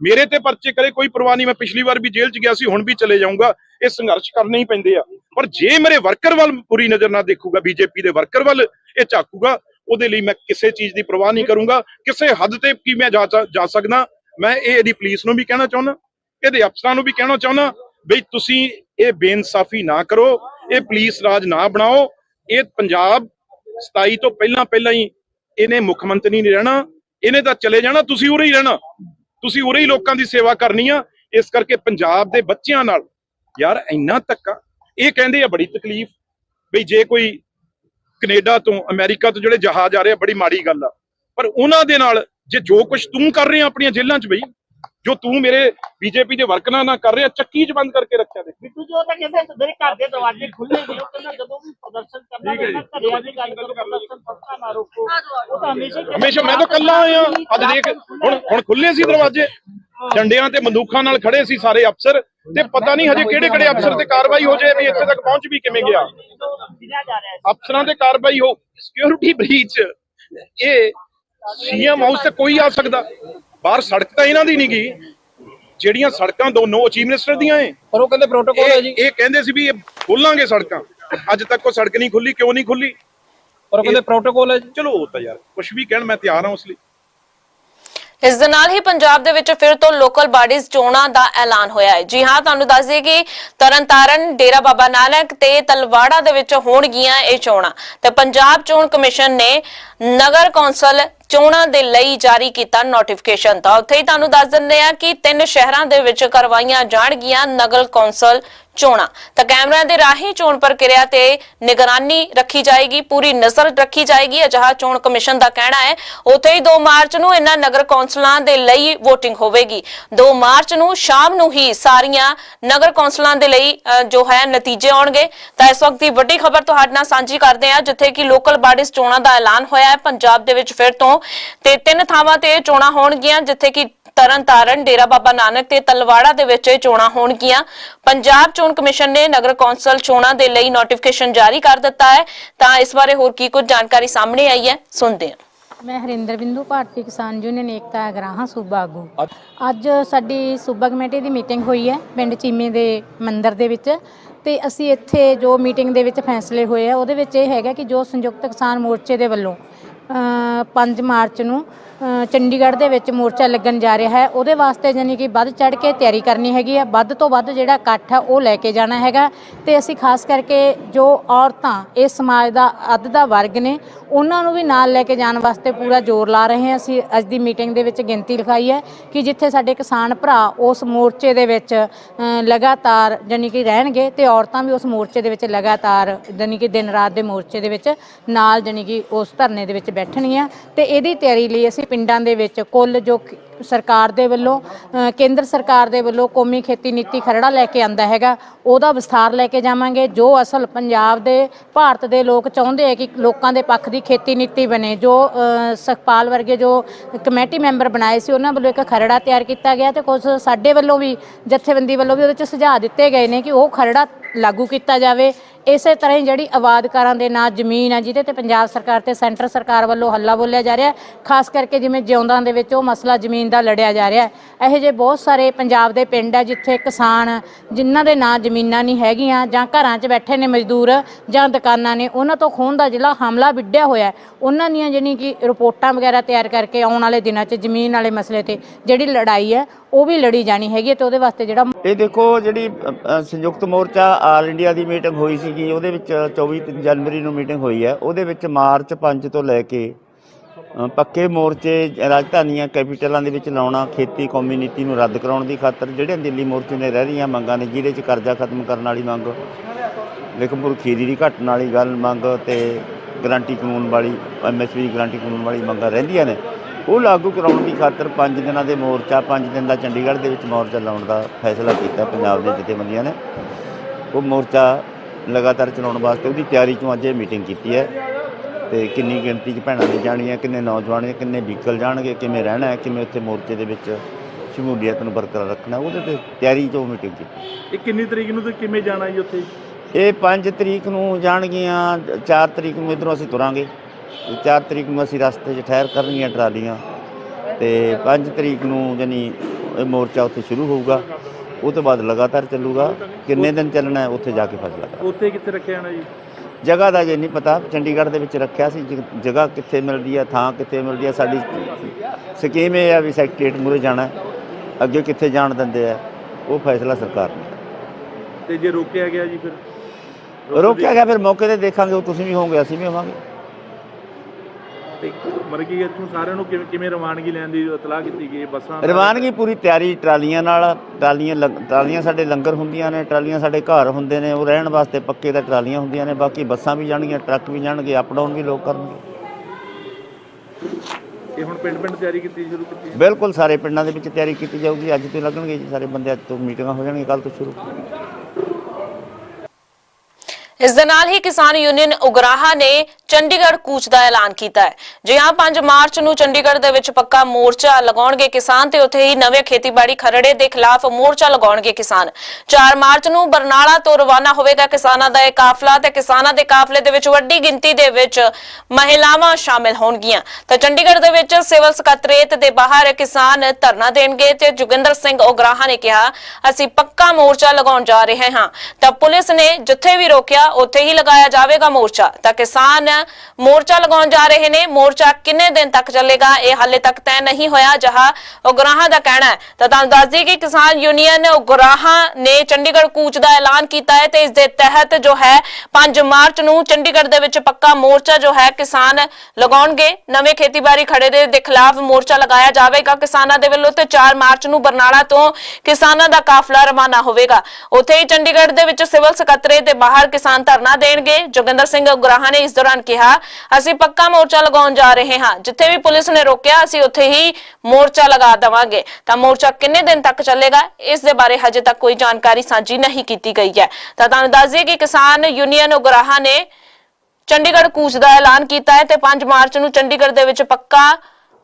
Speaker 7: ਮੇਰੇ ਤੇ ਪਰਚੇ ਕਰੇ, ਕੋਈ ਪਰਵਾਹ ਨਹੀਂ, ਮੈਂ ਪਿਛਲੀ ਵਾਰ ਵੀ ਜੇਲ੍ਹ 'ਚ ਗਿਆ ਸੀ, ਹੁਣ ਵੀ ਚਲੇ ਜਾਊਂਗਾ। ਇਹ ਸੰਘਰਸ਼ ਕਰਨੇ ਹੀ ਪੈਂਦੇ ਆ। ਪਰ ਜੇ ਮੇਰੇ ਵਰਕਰ ਵੱਲ ਬੁਰੀ ਨਜ਼ਰ ਨਾਲ ਦੇਖੂਗਾ, ਬੀਜੇਪੀ ਦੇ ਵਰਕਰ ਵੱਲ ਇਹ ਝਾਕੂਗਾ, ਉਹਦੇ ਲਈ ਮੈਂ ਕਿਸੇ ਚੀਜ਼ ਦੀ ਪਰਵਾਹ ਨਹੀਂ ਕਰੂੰਗਾ। ਕਿਸੇ ਹੱਦ ਤੇ ਕੀ ਮੈਂ ਜਾ ਸਕਦਾ? ਮੈਂ ਇਹ ਇਹਦੀ ਪੁਲਿਸ ਨੂੰ ਵੀ ਕਹਿਣਾ ਚਾਹੁੰਦਾ, ਇਹਦੇ ਅਫਸਰਾਂ ਨੂੰ ਵੀ ਕਹਿਣਾ ਚਾਹੁੰਦਾ ਬਈ ਤੁਸੀਂ ਇਹ ਬੇਇਨਸਾਫੀ ਨਾ ਕਰੋ, ਇਹ ਪੁਲਿਸ ਰਾਜ ਨਾ ਬਣਾਓ। ਇਹ ਪੰਜਾਬ 27 ਤੋਂ ਪਹਿਲਾਂ ਪਹਿਲਾਂ ਹੀ ਇਹਨੇ ਮੁੱਖ ਮੰਤਰੀ ਨਹੀਂ ਰਹਿਣਾ, ਇਹਨੇ ਤਾਂ ਚਲੇ ਜਾਣਾ, ਤੁਸੀਂ ਉਰੇ ਹੀ ਰਹਿਣਾ। ਤੁਸੀਂ ਉਰੇ ਹੀ ਲੋਕਾਂ ਦੀ ਸੇਵਾ ਕਰਨੀ ਆ, ਇਸ ਕਰਕੇ ਪੰਜਾਬ ਦੇ ਬੱਚਿਆਂ ਨਾਲ, ਯਾਰ ਇੰਨਾ ਧੱਕਾ, ਇਹ ਕਹਿੰਦੇ ਆ ਬੜੀ ਤਕਲੀਫ, ਬਈ ਜੇ ਕੋਈ ਕੈਨੇਡਾ ਤੋਂ ਅਮਰੀਕਾ ਤੋਂ ਜਿਹੜੇ ਜਹਾਜ਼ ਆ ਰਹੇ ਆ, ਬੜੀ ਮਾੜੀ ਗੱਲ ਆ। ਪਰ ਉਹਨਾਂ ਦੇ ਨਾਲ, ਜੇ ਜੋ ਕੁਝ ਤੂੰ ਕਰ ਰਿਹਾ ਆਪਣੀਆਂ ਜੇਲ੍ਹਾਂ 'ਚ ਬਈ ਜੋ ਤੂੰ ਮੇਰੇ ਬੀਜੇਪੀ ਦੇ ਵਰਕਰਾਂ ਨਾਲ ਕਰ ਰਿਹਾ ਚੱਕੀ 'ਚ ਬੰਦ ਕਰਕੇ ਰੱਖਿਆ ਦੇਖ।
Speaker 9: ਬਿੱਟੂ ਜੀ ਉਹ ਤਾਂ ਕਹਿੰਦੇ ਮੇਰੇ ਘਰ ਦੇ ਦਰਵਾਜ਼ੇ ਖੁੱਲੇ ਨੇ ਉਹ ਕਹਿੰਦਾ ਜਦੋਂ ਵੀ ਪ੍ਰਦਰਸ਼ਨ ਕਰਨਾ। ਮੈਂ ਘਰੇ ਦੀ ਗੱਲ ਕਰੋ ਪ੍ਰਦਰਸ਼ਨ ਪੱਕਾ ਨਾ ਰੋਕੋ। ਉਹ ਤਾਂ ਹਮੇਸ਼ਾ
Speaker 7: ਹਮੇਸ਼ਾ ਮੈਂ ਤਾਂ ਕੱਲਾ ਆਇਆ। ਅੱਜ ਦੇਖ ਹੁਣ ਹੁਣ ਖੁੱਲੇ ਸੀ ਦਰਵਾਜ਼ੇ। ਡੰਡਿਆਂ ਤੇ ਬੰਦੂਕਾਂ ਨਾਲ ਖੜੇ ਸੀ ਸਾਰੇ ਅਫਸਰ ਤੇ ਪਤਾ ਨਹੀਂ ਹਜੇ ਕਿਹੜੇ ਕਿਹੜੇ ਅਫਸਰ ਤੇ ਕਾਰਵਾਈ ਹੋ ਜਾਏ ਵੀ ਇੱਥੇ ਤੱਕ ਪਹੁੰਚ ਵੀ ਕਿਵੇਂ ਗਿਆ। ਅਫਸਰਾਂ ਤੇ ਕਾਰਵਾਈ ਹੋ ਸਿਕਿਉਰਿਟੀ ਬ੍ਰੀਚ ਇਹ ਸੀਐਮ ਹਾਊਸ ਤੇ ਕੋਈ ਆ ਸਕਦਾ। ਬਾਹਰ ਸੜਕ ਤਾਂ ਇਹਨਾਂ ਦੀ ਨਹੀਂ ਗਈ ਜਿਹੜੀਆਂ ਸੜਕਾਂ ਦੋਨੋਂ ਉਹ ਚੀਫ ਮਿਨਿਸਟਰ ਦੀਆਂ ਏ।
Speaker 6: ਪਰ ਉਹ ਕਹਿੰਦੇ ਪ੍ਰੋਟੋਕੋਲ ਹੈ ਜੀ।
Speaker 7: ਇਹ ਕਹਿੰਦੇ ਸੀ ਵੀ ਇਹ ਖੋਲਾਂਗੇ ਸੜਕਾਂ। ਅੱਜ ਤੱਕ ਉਹ ਸੜਕ ਨਹੀਂ ਖੁੱਲੀ ਕਿਉਂ ਨਹੀਂ ਖੁੱਲੀ?
Speaker 2: ਪਰ ਉਹ ਕਹਿੰਦੇ ਪ੍ਰੋਟੋਕੋਲ ਹੈ
Speaker 7: ਚਲੋ ਉਹ ਯਾਰ ਕੁਝ ਵੀ ਕਹਿਣ ਮੈਂ ਤਿਆਰ ਹਾਂ ਉਸ ਲਈ।
Speaker 1: ਇਸ ਦੇ ਨਾਲ ਹੀ ਪੰਜਾਬ ਦੇ ਵਿੱਚ ਫਿਰ ਤੋਂ ਲੋਕਲ ਬਾਡੀਜ਼ ਚੋਣਾਂ ਦਾ ਐਲਾਨ ਹੋਇਆ ਹੈ। ਜੀ ਹਾਂ ਤੁਹਾਨੂੰ ਦੱਸ ਦਈਏ ਕਿ ਤਰਨਤਾਰਨ ਡੇਰਾ ਬਾਬਾ ਨਾਨਕ ਤੇ ਤਲਵਾੜਾ ਦੇ ਵਿੱਚ ਹੋਣਗੀਆਂ ਇਹ ਚੋਣਾਂ। ਤੇ ਪੰਜਾਬ ਚੋਣ ਕਮਿਸ਼ਨ ਨੇ ਨਗਰ ਕੌਂਸਲ ਚੋਣਾਂ ਦੇ ਲਈ ਜਾਰੀ ਕੀਤਾ ਨੋਟੀਫਿਕੇਸ਼ਨ ਤਾਂ ਉੱਥੇ ਹੀ ਤੁਹਾਨੂੰ ਦੱਸ ਦਿੰਦੇ ਆ ਕਿ ਤਿੰਨ ਸ਼ਹਿਰਾਂ ਦੇ ਵਿੱਚ ਕਰਵਾਈਆਂ ਜਾਣਗੀਆਂ ਨਗਰ ਕੌਂਸਲ ਚੋਣਾਂ। ਤਾਂ ਕੈਮਰਿਆਂ ਦੇ ਰਾਹੀਂ ਚੋਣ ਪ੍ਰਕਿਰਿਆ ਤੇ ਨਿਗਰਾਨੀ ਰੱਖੀ ਜਾਏਗੀ, ਪੂਰੀ ਨਜ਼ਰ ਰੱਖੀ ਜਾਏਗੀ। ਅਜਿਹਾ ਚੋਣ ਕਮਿਸ਼ਨ ਦਾ ਕਹਿਣਾ ਹੈ, ਉੱਥੇ ਹੀ 2 ਮਾਰਚ ਨੂੰ ਇਹਨਾਂ ਨਗਰ ਕੌਂਸਲਾਂ ਦੇ ਲਈ VOTING ਹੋਵੇਗੀ। 2 ਮਾਰਚ ਨੂੰ ਸ਼ਾਮ ਨੂੰ ਹੀ ਸਾਰੀਆਂ ਨਗਰ ਕੌਂਸਲਾਂ ਦੇ ਲਈ ਜੋ ਹੈ, ਨਤੀਜੇ ਆਉਣਗੇ। ਤਾਂ ਇਸ ਵਕਤ ਦੀ ਵੱਡੀ ਖਬਰ ਤੁਹਾਡੇ ਨਾਲ ਸਾਂਝੀ ਕਰਦੇ ਹਾਂ, ਜਿੱਥੇ ਕਿ ਲੋਕਲ ਬਾਡੀਜ਼ ਚੋਣਾਂ ਦਾ ਐਲਾਨ ਹੋਇਆ ਹੈ। ਪੰਜਾਬ ਦੇ ਵਿੱਚ ਫਿਰ ਤੋਂ ਤੇ ਤਿੰਨ ਥਾਵਾਂ ਤੇ ਚੋਣਾਂ ਹੋਣਗੀਆਂ ਜਿੱਥੇ ਕਿ ਤਰਨਤਾਰਨ ਡੇਰਾ ਬਾਬਾ ਨਾਨਕ ਤੇ ਤਲਵਾੜਾ ਦੇ ਵਿੱਚ ਇਹ ਚੋਣਾਂ ਹੋਣਗੀਆਂ। ਪੰਜਾਬ ਚੋਣ ਕਮਿਸ਼ਨ ਨੇ ਨਗਰ ਕੌਂਸਲ ਚੋਣਾਂ ਦੇ ਲਈ ਨੋਟੀਫਿਕੇਸ਼ਨ ਜਾਰੀ ਕਰ ਦਿੱਤਾ ਹੈ। ਤਾਂ ਇਸ ਬਾਰੇ ਹੋਰ ਕੀ ਕੁਝ ਜਾਣਕਾਰੀ ਸਾਹਮਣੇ ਆਈ ਹੈ ਸੁਣਦੇ ਹਾਂ।
Speaker 10: ਮੈਂ ਹਰਿੰਦਰ ਬਿੰਦੂ ਭਾਰਤੀ ਕਿਸਾਨ ਯੂਨੀਅਨ ਏਕਤਾ ਗਰਾਹਾਂ ਸੂਬਾ ਆਗੂ। ਅੱਜ ਸਾਡੀ ਸੂਬਾ ਕਮੇਟੀ ਦੀ ਮੀਟਿੰਗ ਹੋਈ ਹੈ ਪਿੰਡ ਚੀਮੇ ਦੇ ਮੰਦਿਰ ਦੇ ਵਿੱਚ। ਤੇ ਅਸੀਂ ਇੱਥੇ ਜੋ ਮੀਟਿੰਗ ਦੇ ਵਿੱਚ ਫੈਸਲੇ ਹੋਏ ਆ ਉਹਦੇ ਵਿੱਚ ਇਹ ਹੈਗਾ ਕਿ ਜੋ ਸੰਯੁਕਤ ਕਿਸਾਨ ਮੋਰਚੇ ਦੇ ਵੱਲੋਂ 5 ਮਾਰਚ ਨੂੰ ਚੰਡੀਗੜ੍ਹ ਦੇ ਵਿੱਚ ਮੋਰਚਾ ਲੱਗਣ ਜਾ ਰਿਹਾ ਹੈ। ਉਹਦੇ ਵਾਸਤੇ ਯਾਨੀ ਕਿ ਵੱਧ ਚੜ ਕੇ ਤਿਆਰੀ ਕਰਨੀ ਹੈਗੀ ਹੈ। ਵੱਧ ਤੋਂ ਵੱਧ ਜਿਹੜਾ ਇਕੱਠ ਹੈ ਉਹ ਲੈ ਕੇ ਜਾਣਾ ਹੈਗਾ। ਤੇ ਅਸੀਂ ਖਾਸ ਕਰਕੇ ਜੋ ਔਰਤਾਂ ਇਸ ਸਮਾਜ ਦਾ ਅੱਧ ਦਾ ਵਰਗ ਨੇ, ਉਹਨਾਂ ਨੂੰ ਵੀ ਨਾਲ ਲੈ ਕੇ ਜਾਣ ਵਾਸਤੇ ਪੂਰਾ ਜ਼ੋਰ ਲਾ ਰਹੇ ਹਾਂ। ਅਸੀਂ ਅੱਜ ਦੀ ਮੀਟਿੰਗ ਦੇ ਵਿੱਚ ਗਿਣਤੀ ਲਿਖਾਈ ਹੈ ਕਿ ਜਿੱਥੇ ਸਾਡੇ ਕਿਸਾਨ ਭਰਾ ਉਸ ਮੋਰਚੇ ਦੇ ਵਿੱਚ ਲਗਾਤਾਰ ਯਾਨੀ ਕਿ ਰਹਿਣਗੇ ਤੇ ਔਰਤਾਂ ਵੀ ਉਸ ਮੋਰਚੇ ਦੇ ਵਿੱਚ ਲਗਾਤਾਰ ਯਾਨੀ ਕਿ ਦਿਨ ਰਾਤ ਦੇ ਮੋਰਚੇ ਦੇ ਵਿੱਚ ਨਾਲ ਯਾਨੀ ਕਿ ਉਸ ਧਰਨੇ ਦੇ ਵਿੱਚ ਬੈਠਣਗੀਆਂ ਤੇ ਇਹਦੀ ਤਿਆਰੀ ਲਈ ਅਸੀਂ ਪਿੰਡਾਂ ਦੇ ਵਿੱਚ ਕੁੱਲ ਜੋ ਸਰਕਾਰ ਦੇ ਵੱਲੋਂ ਕੇਂਦਰ ਸਰਕਾਰ ਦੇ ਵੱਲੋਂ ਕੌਮੀ ਖੇਤੀ ਨੀਤੀ ਖਰੜਾ ਲੈ ਕੇ ਆਂਦਾ ਹੈਗਾ ਉਹਦਾ ਵਿਸਥਾਰ ਲੈ ਕੇ ਜਾਵਾਂਗੇ। ਜੋ ਅਸਲ ਪੰਜਾਬ ਦੇ ਭਾਰਤ ਦੇ ਲੋਕ ਚਾਹੁੰਦੇ ਹੈ ਕਿ ਲੋਕਾਂ ਦੇ ਪੱਖ ਦੀ ਖੇਤੀ ਨੀਤੀ ਬਣੇ ਜੋ ਅ, ਸੁਖਪਾਲ ਵਰਗੇ ਜੋ ਕਮੇਟੀ ਮੈਂਬਰ ਬਣਾਏ ਸੀ ਉਹਨਾਂ ਵੱਲੋਂ ਇੱਕ ਖਰੜਾ ਤਿਆਰ ਕੀਤਾ ਗਿਆ ਤੇ ਕੁਝ ਸਾਡੇ ਵੱਲੋਂ ਵੀ ਜਥੇਬੰਦੀ ਵੱਲੋਂ ਵੀ ਉਹਦੇ ਚ ਸੁਝਾਅ ਦਿੱਤੇ ਗਏ ਨੇ ਕਿ ਉਹ ਖਰੜਾ ਲਾਗੂ ਕੀਤਾ ਜਾਵੇ। ਇਸੇ ਤਰ੍ਹਾਂ ਹੀ ਜਿਹੜੀ ਆਬਾਦਕਾਰਾਂ ਦੇ ਨਾਂ ਜ਼ਮੀਨ ਆ ਜਿਹਦੇ ਤੇ ਪੰਜਾਬ ਸਰਕਾਰ ਤੇ ਸੈਂਟਰ ਸਰਕਾਰ ਵੱਲੋਂ ਹੱਲਾ ਬੋਲਿਆ ਜਾ ਰਿਹਾ ਖਾਸ ਕਰਕੇ ਜਿਵੇਂ ਜਿਉਂਦਾਂ ਦੇ ਵਿੱਚ ਉਹ ਮਸਲਾ ਜ਼ਮੀਨ ਦਾ ਲੜਿਆ ਜਾ ਰਿਹਾ ਇਹੋ ਜਿਹੇ ਬਹੁਤ ਸਾਰੇ ਪੰਜਾਬ ਦੇ ਪਿੰਡ ਹੈ ਜਿੱਥੇ ਕਿਸਾਨ ਜਿਨ੍ਹਾਂ ਦੇ ਨਾਂ ਜ਼ਮੀਨਾਂ ਨਹੀਂ ਹੈਗੀਆਂ ਜਾਂ ਘਰਾਂ 'ਚ ਬੈਠੇ ਨੇ ਮਜ਼ਦੂਰ ਜਾਂ ਦੁਕਾਨਾਂ ਨੇ, ਉਹਨਾਂ ਤੋਂ ਖੋਹਣ ਦਾ ਜਿਹੜਾ ਹਮਲਾ ਵਿੱਢਿਆ ਹੋਇਆ ਉਹਨਾਂ ਦੀਆਂ ਜਿਹੜੀ ਕਿ ਰਿਪੋਰਟਾਂ ਵਗੈਰਾ ਤਿਆਰ ਕਰਕੇ ਆਉਣ ਵਾਲੇ ਦਿਨਾਂ 'ਚ ਜ਼ਮੀਨ ਵਾਲੇ ਮਸਲੇ ਤੇ ਜਿਹੜੀ ਲੜਾਈ ਹੈ ਉਹ ਵੀ ਲੜੀ ਜਾਣੀ ਹੈਗੀ ਹੈ ਤੇ ਉਹਦੇ ਵਾਸਤੇ ਜਿਹੜਾ
Speaker 11: ਇਹ ਦੇਖੋ ਜਿਹੜੀ ਅ, ਅ, ਸੰਯੁਕਤ ਮੋਰਚਾ ਆਲ ਇੰਡੀਆ ਦੀ ਮੀਟਿੰਗ ਹੋਈ ਸੀਗੀ ਉਹਦੇ ਵਿੱਚ 24 ਜਨਵਰੀ ਨੂੰ ਮੀਟਿੰਗ ਹੋਈ ਹੈ। ਉਹਦੇ ਵਿੱਚ ਮਾਰਚ 5 ਤੋਂ ਲੈ ਕੇ ਅ, ਪੱਕੇ ਮੋਰਚੇ ਰਾਜਧਾਨੀਆਂ ਕੈਪੀਟਲਾਂ ਦੇ ਵਿੱਚ ਲਾਉਣਾ ਖੇਤੀ ਕੌਮੀ ਨੀਤੀ ਨੂੰ ਰੱਦ ਕਰਾਉਣ ਦੀ ਖਾਤਰ ਜਿਹੜੇ ਦਿੱਲੀ ਮੋਰਚੇ ਨੇ ਰਹਿ ਰਹੀਆਂ ਮੰਗਾਂ ਨੇ ਜਿਹਦੇ 'ਚ ਕਰਜ਼ਾ ਖਤਮ ਕਰਨ ਵਾਲੀ ਮੰਗ ਲੇਖਮਪੁਰ ਖੀਰੀ ਦੀ ਘਟਣ ਵਾਲੀ ਗੱਲ ਮੰਗ ਤੇ ਗਰੰਟੀ ਕਾਨੂੰਨ ਵਾਲੀ ਐਮਐਸਪੀ ਗਰੰਟੀ ਕਾਨੂੰਨ ਵਾਲੀ ਮੰਗਾਂ ਰਹਿੰਦੀਆਂ ਨੇ। ਉਹ ਲਾਗੂ ਕਰਾਉਣ ਦੀ ਖਾਤਰ 5 ਦਿਨਾਂ ਦੇ ਮੋਰਚਾ 5 ਦਿਨ ਦਾ ਚੰਡੀਗੜ੍ਹ ਦੇ ਵਿੱਚ ਮੋਰਚਾ ਲਾਉਣ ਦਾ ਫੈਸਲਾ ਕੀਤਾ ਪੰਜਾਬ ਦੇ ਜਥੇਬੰਦੀਆਂ ਨੇ। ਉਹ ਮੋਰਚਾ ਲਗਾਤਾਰ ਚਲਾਉਣ ਵਾਸਤੇ ਉਹਦੀ ਤਿਆਰੀ 'ਚੋਂ ਅੱਜ ਇਹ ਮੀਟਿੰਗ ਕੀਤੀ ਹੈ ਤੇ ਕਿੰਨੀ ਗਿਣਤੀ 'ਚ ਭੈਣਾਂ ਨੇ ਜਾਣੀਆਂ ਕਿੰਨੇ ਨੌਜਵਾਨ ਨੇ ਕਿੰਨੇ ਵਹੀਕਲ ਜਾਣਗੇ ਕਿਵੇਂ ਰਹਿਣਾ ਹੈ ਕਿਵੇਂ ਉੱਥੇ ਮੋਰਚੇ ਦੇ ਵਿੱਚ ਸ਼ਮੂਲੀਅਤ ਨੂੰ ਬਰਕਰਾਰ ਰੱਖਣਾ ਉਹਦੇ ਤੇ ਤਿਆਰੀ 'ਚੋਂ ਮੀਟਿੰਗ ਕੀਤੀ।
Speaker 4: ਇਹ ਕਿੰਨੀ ਤਰੀਕ ਨੂੰ ਤੇ ਕਿਵੇਂ ਜਾਣਾ ਜੀ ਉੱਥੇ?
Speaker 11: ਇਹ 5 ਤਰੀਕ ਨੂੰ ਜਾਣਗੀਆਂ 4 ਤਰੀਕ ਨੂੰ ਇਧਰੋਂ ਅਸੀਂ ਤੁਰਾਂਗੇ। 4 ਤਰੀਕ ਨੂੰ ਅਸੀਂ ਰਸਤੇ 'ਚ ਠਹਿਰ ਕਰਨਗੀਆਂ ਟਰਾਲੀਆਂ ਤੇ 5 ਤਰੀਕ ਨੂੰ ਯਾਨੀ ਇਹ ਮੋਰਚਾ ਉੱਥੇ ਸ਼ੁਰੂ ਹੋਊਗਾ ਉਹ ਤੋਂ ਬਾਅਦ ਲਗਾਤਾਰ ਚੱਲੂਗਾ ਕਿੰਨੇ ਦਿਨ ਚੱਲਣਾ ਹੈ ਉੱਥੇ ਜਾ ਕੇ ਫੈਸਲਾ ਕਰਾਂਗੇ
Speaker 4: ਉੱਥੇ ਕਿੱਥੇ ਰੱਖਿਆ ਜਾਣਾ ਜੀ?
Speaker 11: ਜਗ੍ਹਾ ਦਾ ਜੇ ਨਹੀਂ ਪਤਾ ਚੰਡੀਗੜ੍ਹ ਦੇ ਵਿੱਚ ਰੱਖਿਆ ਸੀ ਜਗ੍ਹਾ ਕਿੱਥੇ ਮਿਲਦੀ ਹੈ ਥਾਂ ਕਿੱਥੇ ਮਿਲਦੀ ਹੈ ਸਾਡੀ ਸਕੀਮ ਇਹ ਆ ਵੀ ਸੈਕਟਰੀਏਟ ਮੂਰੇ ਜਾਣਾ। ਅੱਗੇ ਕਿੱਥੇ ਜਾਣ ਦਿੰਦੇ ਆ ਉਹ ਫੈਸਲਾ ਸਰਕਾਰ ਨੇ।
Speaker 4: ਤੇ ਜੇ ਰੋਕਿਆ ਗਿਆ ਜੀ ਫਿਰ?
Speaker 11: ਰੋਕਿਆ ਗਿਆ ਫਿਰ ਮੌਕੇ ਤੇ ਦੇਖਾਂਗੇ ਉਹ ਤੁਸੀਂ ਵੀ ਹੋਵੋਗੇ ਅਸੀਂ ਵੀ ਹੋਵਾਂਗੇ।
Speaker 4: ਤੇ ਮਰ ਗਈ ਇੱਥੋਂ ਸਾਰਿਆਂ ਨੂੰ ਕਿਵੇਂ ਕਿਵੇਂ ਰਵਾਨਗੀ ਲੈਣ ਦੀ ਇਤਲਾਹ ਕੀਤੀ ਗਈ ਹੈ? ਬੱਸਾਂ ਦਾ-
Speaker 11: ਰਵਾਨਗੀ ਪੂਰੀ ਤਿਆਰੀ ਟਰਾਲੀਆਂ ਨਾਲ ਟਰਾਲੀਆਂ ਲੰਗ- ਟਰਾਲੀਆਂ ਸਾਡੇ ਲੰਗਰ ਹੁੰਦੀਆਂ ਨੇ ਟਰਾਲੀਆਂ ਸਾਡੇ ਘਰ ਹੁੰਦੇ ਨੇ ਉਹ ਰਹਿਣ ਵਾਸਤੇ ਪੱਕੇ ਦਾ ਟਰਾਲੀਆਂ ਹੁੰਦੀਆਂ ਨੇ ਬਾਕੀ ਬੱਸਾਂ ਵੀ ਜਾਣਗੀਆਂ ਟਰੱਕ ਵੀ ਜਾਣਗੇ ਅਪ ਡਾਊਨ ਵੀ ਲੋਕ ਕਰਨਗੇ
Speaker 4: ਇਹ ਹੁਣ ਪਿੰਡ ਪਿੰਡ ਤਿਆਰੀ ਕੀਤੀ ਸ਼ੁਰੂ ਕੀਤੀ ਹੈ?
Speaker 11: ਬਿਲਕੁਲ ਸਾਰੇ ਪਿੰਡਾਂ ਦੇ ਵਿੱਚ ਤਿਆਰੀ ਕੀਤੀ ਜਾਊਗੀ ਅੱਜ ਤੋਂ ਲੱਗਣਗੇ ਜੀ ਸਾਰੇ ਬੰਦੇ ਅੱਜ ਤੋਂ ਮੀਟਿੰਗਾਂ ਹੋ ਜਾਣਗੀਆਂ ਕੱਲ ਤੋਂ ਸ਼ੁਰੂ
Speaker 1: ਇਸ ਦੇ ਨਾਲ ਹੀ ਕਿਸਾਨ ਯੂਨੀਅਨ ਉਗਰਾਹਾ ਨੇ ਚੰਡੀਗੜ੍ਹ ਕੂਚ ਦਾ ਐਲਾਨ ਕੀਤਾ ਹੈ। ਜੀ 5 ਮਾਰਚ ਨੂੰ ਚੰਡੀਗੜ੍ਹ ਦੇ ਵਿੱਚ ਪੱਕਾ ਮੋਰਚਾ ਲਗਾਉਣਗੇ ਕਿਸਾਨ ਤੇ ਉੱਥੇ ਹੀ ਨਵੇਂ ਖੇਤੀਬਾੜੀ ਖਰੜੇ ਦੇ ਖਿਲਾਫ ਮੋਰਚਾ ਲਗਾਉਣਗੇ ਕਿਸਾਨ। 4 ਮਾਰਚ ਨੂੰ ਬਰਨਾਲਾ ਤੋਂ ਰਵਾਨਾ ਹੋਵੇਗਾ ਕਿਸਾਨਾਂ ਦਾ ਇਹ ਕਾਫਲਾ ਤੇ ਕਿਸਾਨਾਂ ਦੇ ਕਾਫਲੇ ਦੇ ਵਿੱਚ ਵੱਡੀ ਗਿਣਤੀ ਦੇ ਵਿੱਚ ਮਹਿਲਾਵਾਂ ਸ਼ਾਮਿਲ ਹੋਣਗੀਆਂ। ਤਾਂ ਚੰਡੀਗੜ੍ਹ ਦੇ ਵਿੱਚ ਸਿਵਲ ਸਕੱਤਰੇਤ ਦੇ ਬਾਹਰ ਕਿਸਾਨ ਧਰਨਾ ਦੇਣਗੇ ਤੇ ਜੋਗਿੰਦਰ ਸਿੰਘ ਉਗਰਾਹਾ ਨੇ ਕਿਹਾ, ਅਸੀਂ ਪੱਕਾ ਮੋਰਚਾ ਲਗਾਉਣ ਜਾ ਰਹੇ ਹਾਂ। ਤਾਂ ਪੁਲਿਸ ਨੇ ਜਿੱਥੇ ਵੀ ਰੋਕਿਆ ਉੱਥੇ ਹੀ ਲਗਾਇਆ ਜਾਵੇਗਾ ਮੋਰਚਾ। ਤਾਂ ਕਿਸਾਨ ਮੋਰਚਾ ਲਗਾਉਣ ਜਾ ਰਹੇ ਨੇ। ਮੋਰਚਾ ਕਿੰਨੇ ਦਿਨ ਤੱਕ ਚੱਲੇਗਾ, ਇਹ ਹਾਲੇ ਤੱਕ ਤੈਅ ਨਹੀਂ ਹੋਇਆ। ਜਹਾ ਉਗਰਾਹਾਂ ਦਾ ਕਹਿਣਾ ਹੈ। ਤਾਂ ਤੁਹਾਨੂੰ ਦੱਸ ਦਈਏ ਕਿ ਕਿਸਾਨ ਯੂਨੀਅਨ ਉਗਰਾਹਾਂ ਨੇ ਚੰਡੀਗੜ੍ਹ ਕੂਚ ਦਾ ਐਲਾਨ ਕੀਤਾ ਹੈ ਤੇ ਇਸ ਦੇ ਤਹਿਤ ਜੋ ਹੈ 5 ਮਾਰਚ ਨੂੰ ਚੰਡੀਗੜ੍ਹ ਦੇ ਵਿੱਚ ਪੱਕਾ ਮੋਰਚਾ ਜੋ ਹੈ, ਕਿਸਾਨ ਲਗਾਉਣਗੇ। ਨਵੇਂ ਖੇਤੀਬਾੜੀ ਖੜੇ ਦੇ ਖਿਲਾਫ ਮੋਰਚਾ ਲਗਾਇਆ ਜਾਵੇਗਾ। ਕਿਸਾਨਾਂ ਦੇ ਵੱਲੋਂ ਤੇ 4 ਮਾਰਚ ਨੂੰ ਬਰਨਾਲਾ ਤੋਂ ਕਿਸਾਨਾਂ ਦਾ ਕਾਫਲਾ ਰਵਾਨਾ ਹੋਵੇਗਾ। ਉੱਥੇ ਹੀ ਚੰਡੀਗੜ੍ਹ ਦੇ ਵਿੱਚ ਸਿਵਲ ਸਕੱਤਰੇਤ ਦੇ ਬਾਹਰ ਕਿਸਾਨ ਧਰਨਾ ਦੇਣਗੇ। ਜੋਗਿੰਦਰ ਸਿੰਘ ਉਗਰਾਹਾਂ ਨੇ ਇਸ ਦੌਰਾਨ ਕਿਹਾ, ਅਸੀਂ ਪੱਕਾ ਮੋਰਚਾ ਲਗਾਉਣ ਜਾ ਰਹੇ ਹਾਂ। ਜਿੱਥੇ ਵੀ ਪੁਲਿਸ ਨੇ ਰੋਕਿਆ, ਅਸੀਂ ਉੱਥੇ ਹੀ ਮੋਰਚਾ ਲਗਾ ਦੇਵਾਂਗੇ। ਤਾਂ ਮੋਰਚਾ ਕਿੰਨੇ ਦਿਨ ਤੱਕ ਚੱਲੇਗਾ? ਇਸ ਦੇ ਬਾਰੇ ਹਜੇ ਤੱਕ ਕੋਈ ਜਾਣਕਾਰੀ ਸਾਂਝੀ ਨਹੀਂ ਕੀਤੀ ਗਈ ਹੈ। ਤਾਂ ਤੁਹਾਨੂੰ ਦੱਸ ਦਈਏ ਕਿ ਕਿਸਾਨ ਯੂਨੀਅਨ ਉਗਰਾਹਾਂ ਨੇ ਚੰਡੀਗੜ੍ਹ ਕੂਚ ਦਾ ਐਲਾਨ ਕੀਤਾ ਹੈ ਤੇ 5 ਮਾਰਚ ਨੂੰ ਚੰਡੀਗੜ੍ਹ ਦੇ ਵਿੱਚ ਪੱਕਾ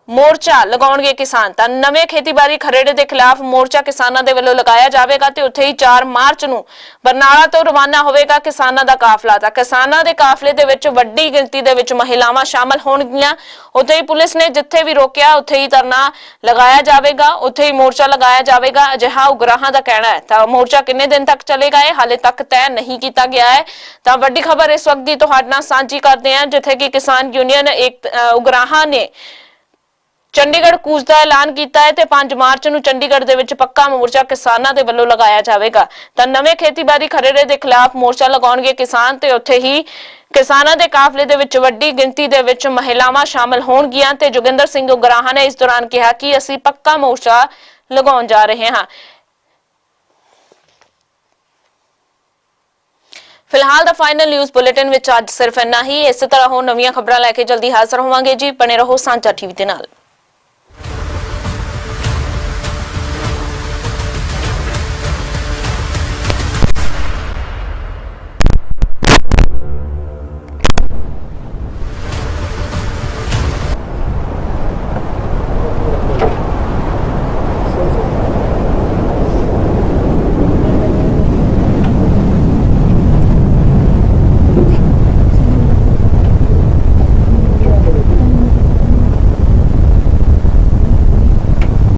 Speaker 1: ਮੋਰਚਾ ਲਗਾਉਣਗੇ ਕਿਸਾਨ। ਤਾਂ ਨਵੇਂ ਖੇਤੀਬਾੜੀ ਖਰੜੇ ਦੇ ਖਿਲਾਫ ਮੋਰਚਾ ਕਿਸਾਨਾਂ ਦੇ ਵੱਲੋਂ ਲਗਾਇਆ ਜਾਵੇਗਾ ਤੇ ਉੱਥੇ ਹੀ 4 ਮਾਰਚ ਨੂੰ ਬਰਨਾਲਾ ਤੋਂ ਰਵਾਨਾ ਹੋਵੇਗਾ ਕਿਸਾਨਾਂ ਦਾ ਕਾਫਲਾ। ਤਾਂ ਕਿਸਾਨਾਂ ਦੇ ਕਾਫਲੇ ਦੇ ਵਿੱਚ ਵੱਡੀ ਗਿਣਤੀ ਦੇ ਵਿੱਚ ਮਹਿਲਾਵਾਂ ਸ਼ਾਮਲ ਹੋਣਗੀਆਂ। ਉੱਥੇ ਹੀ ਪੁਲਿਸ ਨੇ ਜਿੱਥੇ ਵੀ ਰੋਕਿਆ, ਉੱਥੇ ਹੀ ਧਰਨਾ ਲਗਾਇਆ ਜਾਵੇਗਾ। ਉੱਥੇ ਹੀ ਮੋਰਚਾ ਲਗਾਇਆ ਜਾਵੇਗਾ। ਅਜਿਹਾ ਉਗਰਾਹਾਂ ਦਾ ਕਹਿਣਾ ਹੈ। ਤਾਂ ਮੋਰਚਾ ਕਿੰਨੇ ਦਿਨ ਤੱਕ ਚੱਲੇਗਾ ਇਹ ਹਾਲੇ ਤੱਕ ਤੈਅ ਨਹੀਂ ਕੀਤਾ ਗਿਆ ਹੈ। ਤਾਂ ਵੱਡੀ ਖਬਰ ਇਸ ਵਕਤ ਦੀ ਤੁਹਾਡੇ ਨਾਲ ਸਾਂਝੀ ਕਰਦੇ ਹਾਂ, ਜਿੱਥੇ ਕਿ ਕਿਸਾਨ ਯੂਨੀਅਨ ਇੱਕ ਉਗਰਾਹਾਂ ਨੇ ਚੰਡੀਗੜ੍ਹ ਕੂਚ ਦਾ ਐਲਾਨ ਕੀਤਾ ਹੈ ਤੇ 5 ਮਾਰਚ ਨੂੰ ਚੰਡੀਗੜ੍ਹ ਦੇ ਵਿੱਚ ਪੱਕਾ ਮੋਰਚਾ ਕਿਸਾਨਾਂ ਦੇ ਵੱਲੋਂ ਲਗਾਇਆ ਜਾਵੇਗਾ। ਤਾਂ ਨਵੇਂ ਖੇਤੀਬਾੜੀ ਖਰੜੇ ਦੇ ਖਿਲਾਫ ਮੋਰਚਾ ਲਗਾਉਣਗੇ ਕਿਸਾਨ ਤੇ ਉੱਥੇ ਹੀ ਕਿਸਾਨਾਂ ਦੇ ਕਾਫਲੇ ਦੇ ਵਿੱਚ ਵੱਡੀ ਗਿਣਤੀ ਦੇ ਵਿੱਚ ਮਹਿਲਾਵਾਂ ਸ਼ਾਮਲ ਹੋਣਗੀਆਂ ਤੇ ਜੋਗਿੰਦਰ ਸਿੰਘ ਉਗਰਾਹਾਂ ਨੇ ਇਸ ਦੌਰਾਨ ਕਿਹਾ ਕਿ ਅਸੀਂ ਪੱਕਾ ਮੋਰਚਾ ਲਗਾਉਣ ਜਾ ਰਹੇ ਹਾਂ। ਫਿਲਹਾਲ ਦਾ ਫਾਈਨਲ ਨਿਊਜ਼ ਬੁਲੇਟਿਨ ਵਿੱਚ ਅੱਜ ਸਿਰਫ ਇੰਨਾ ਹੀ। ਇਸੇ ਤਰ੍ਹਾਂ ਹੋ ਨਵੀਆਂ ਖਬਰਾਂ ਲੈ ਕੇ ਜਲਦੀ ਹਾਜ਼ਰ ਹੋਵਾਂਗੇ ਜੀ। ਬਣੇ ਰਹੋ ਸਾਂਝਾ ਟੀਵੀ ਦੇ ਨਾਲ।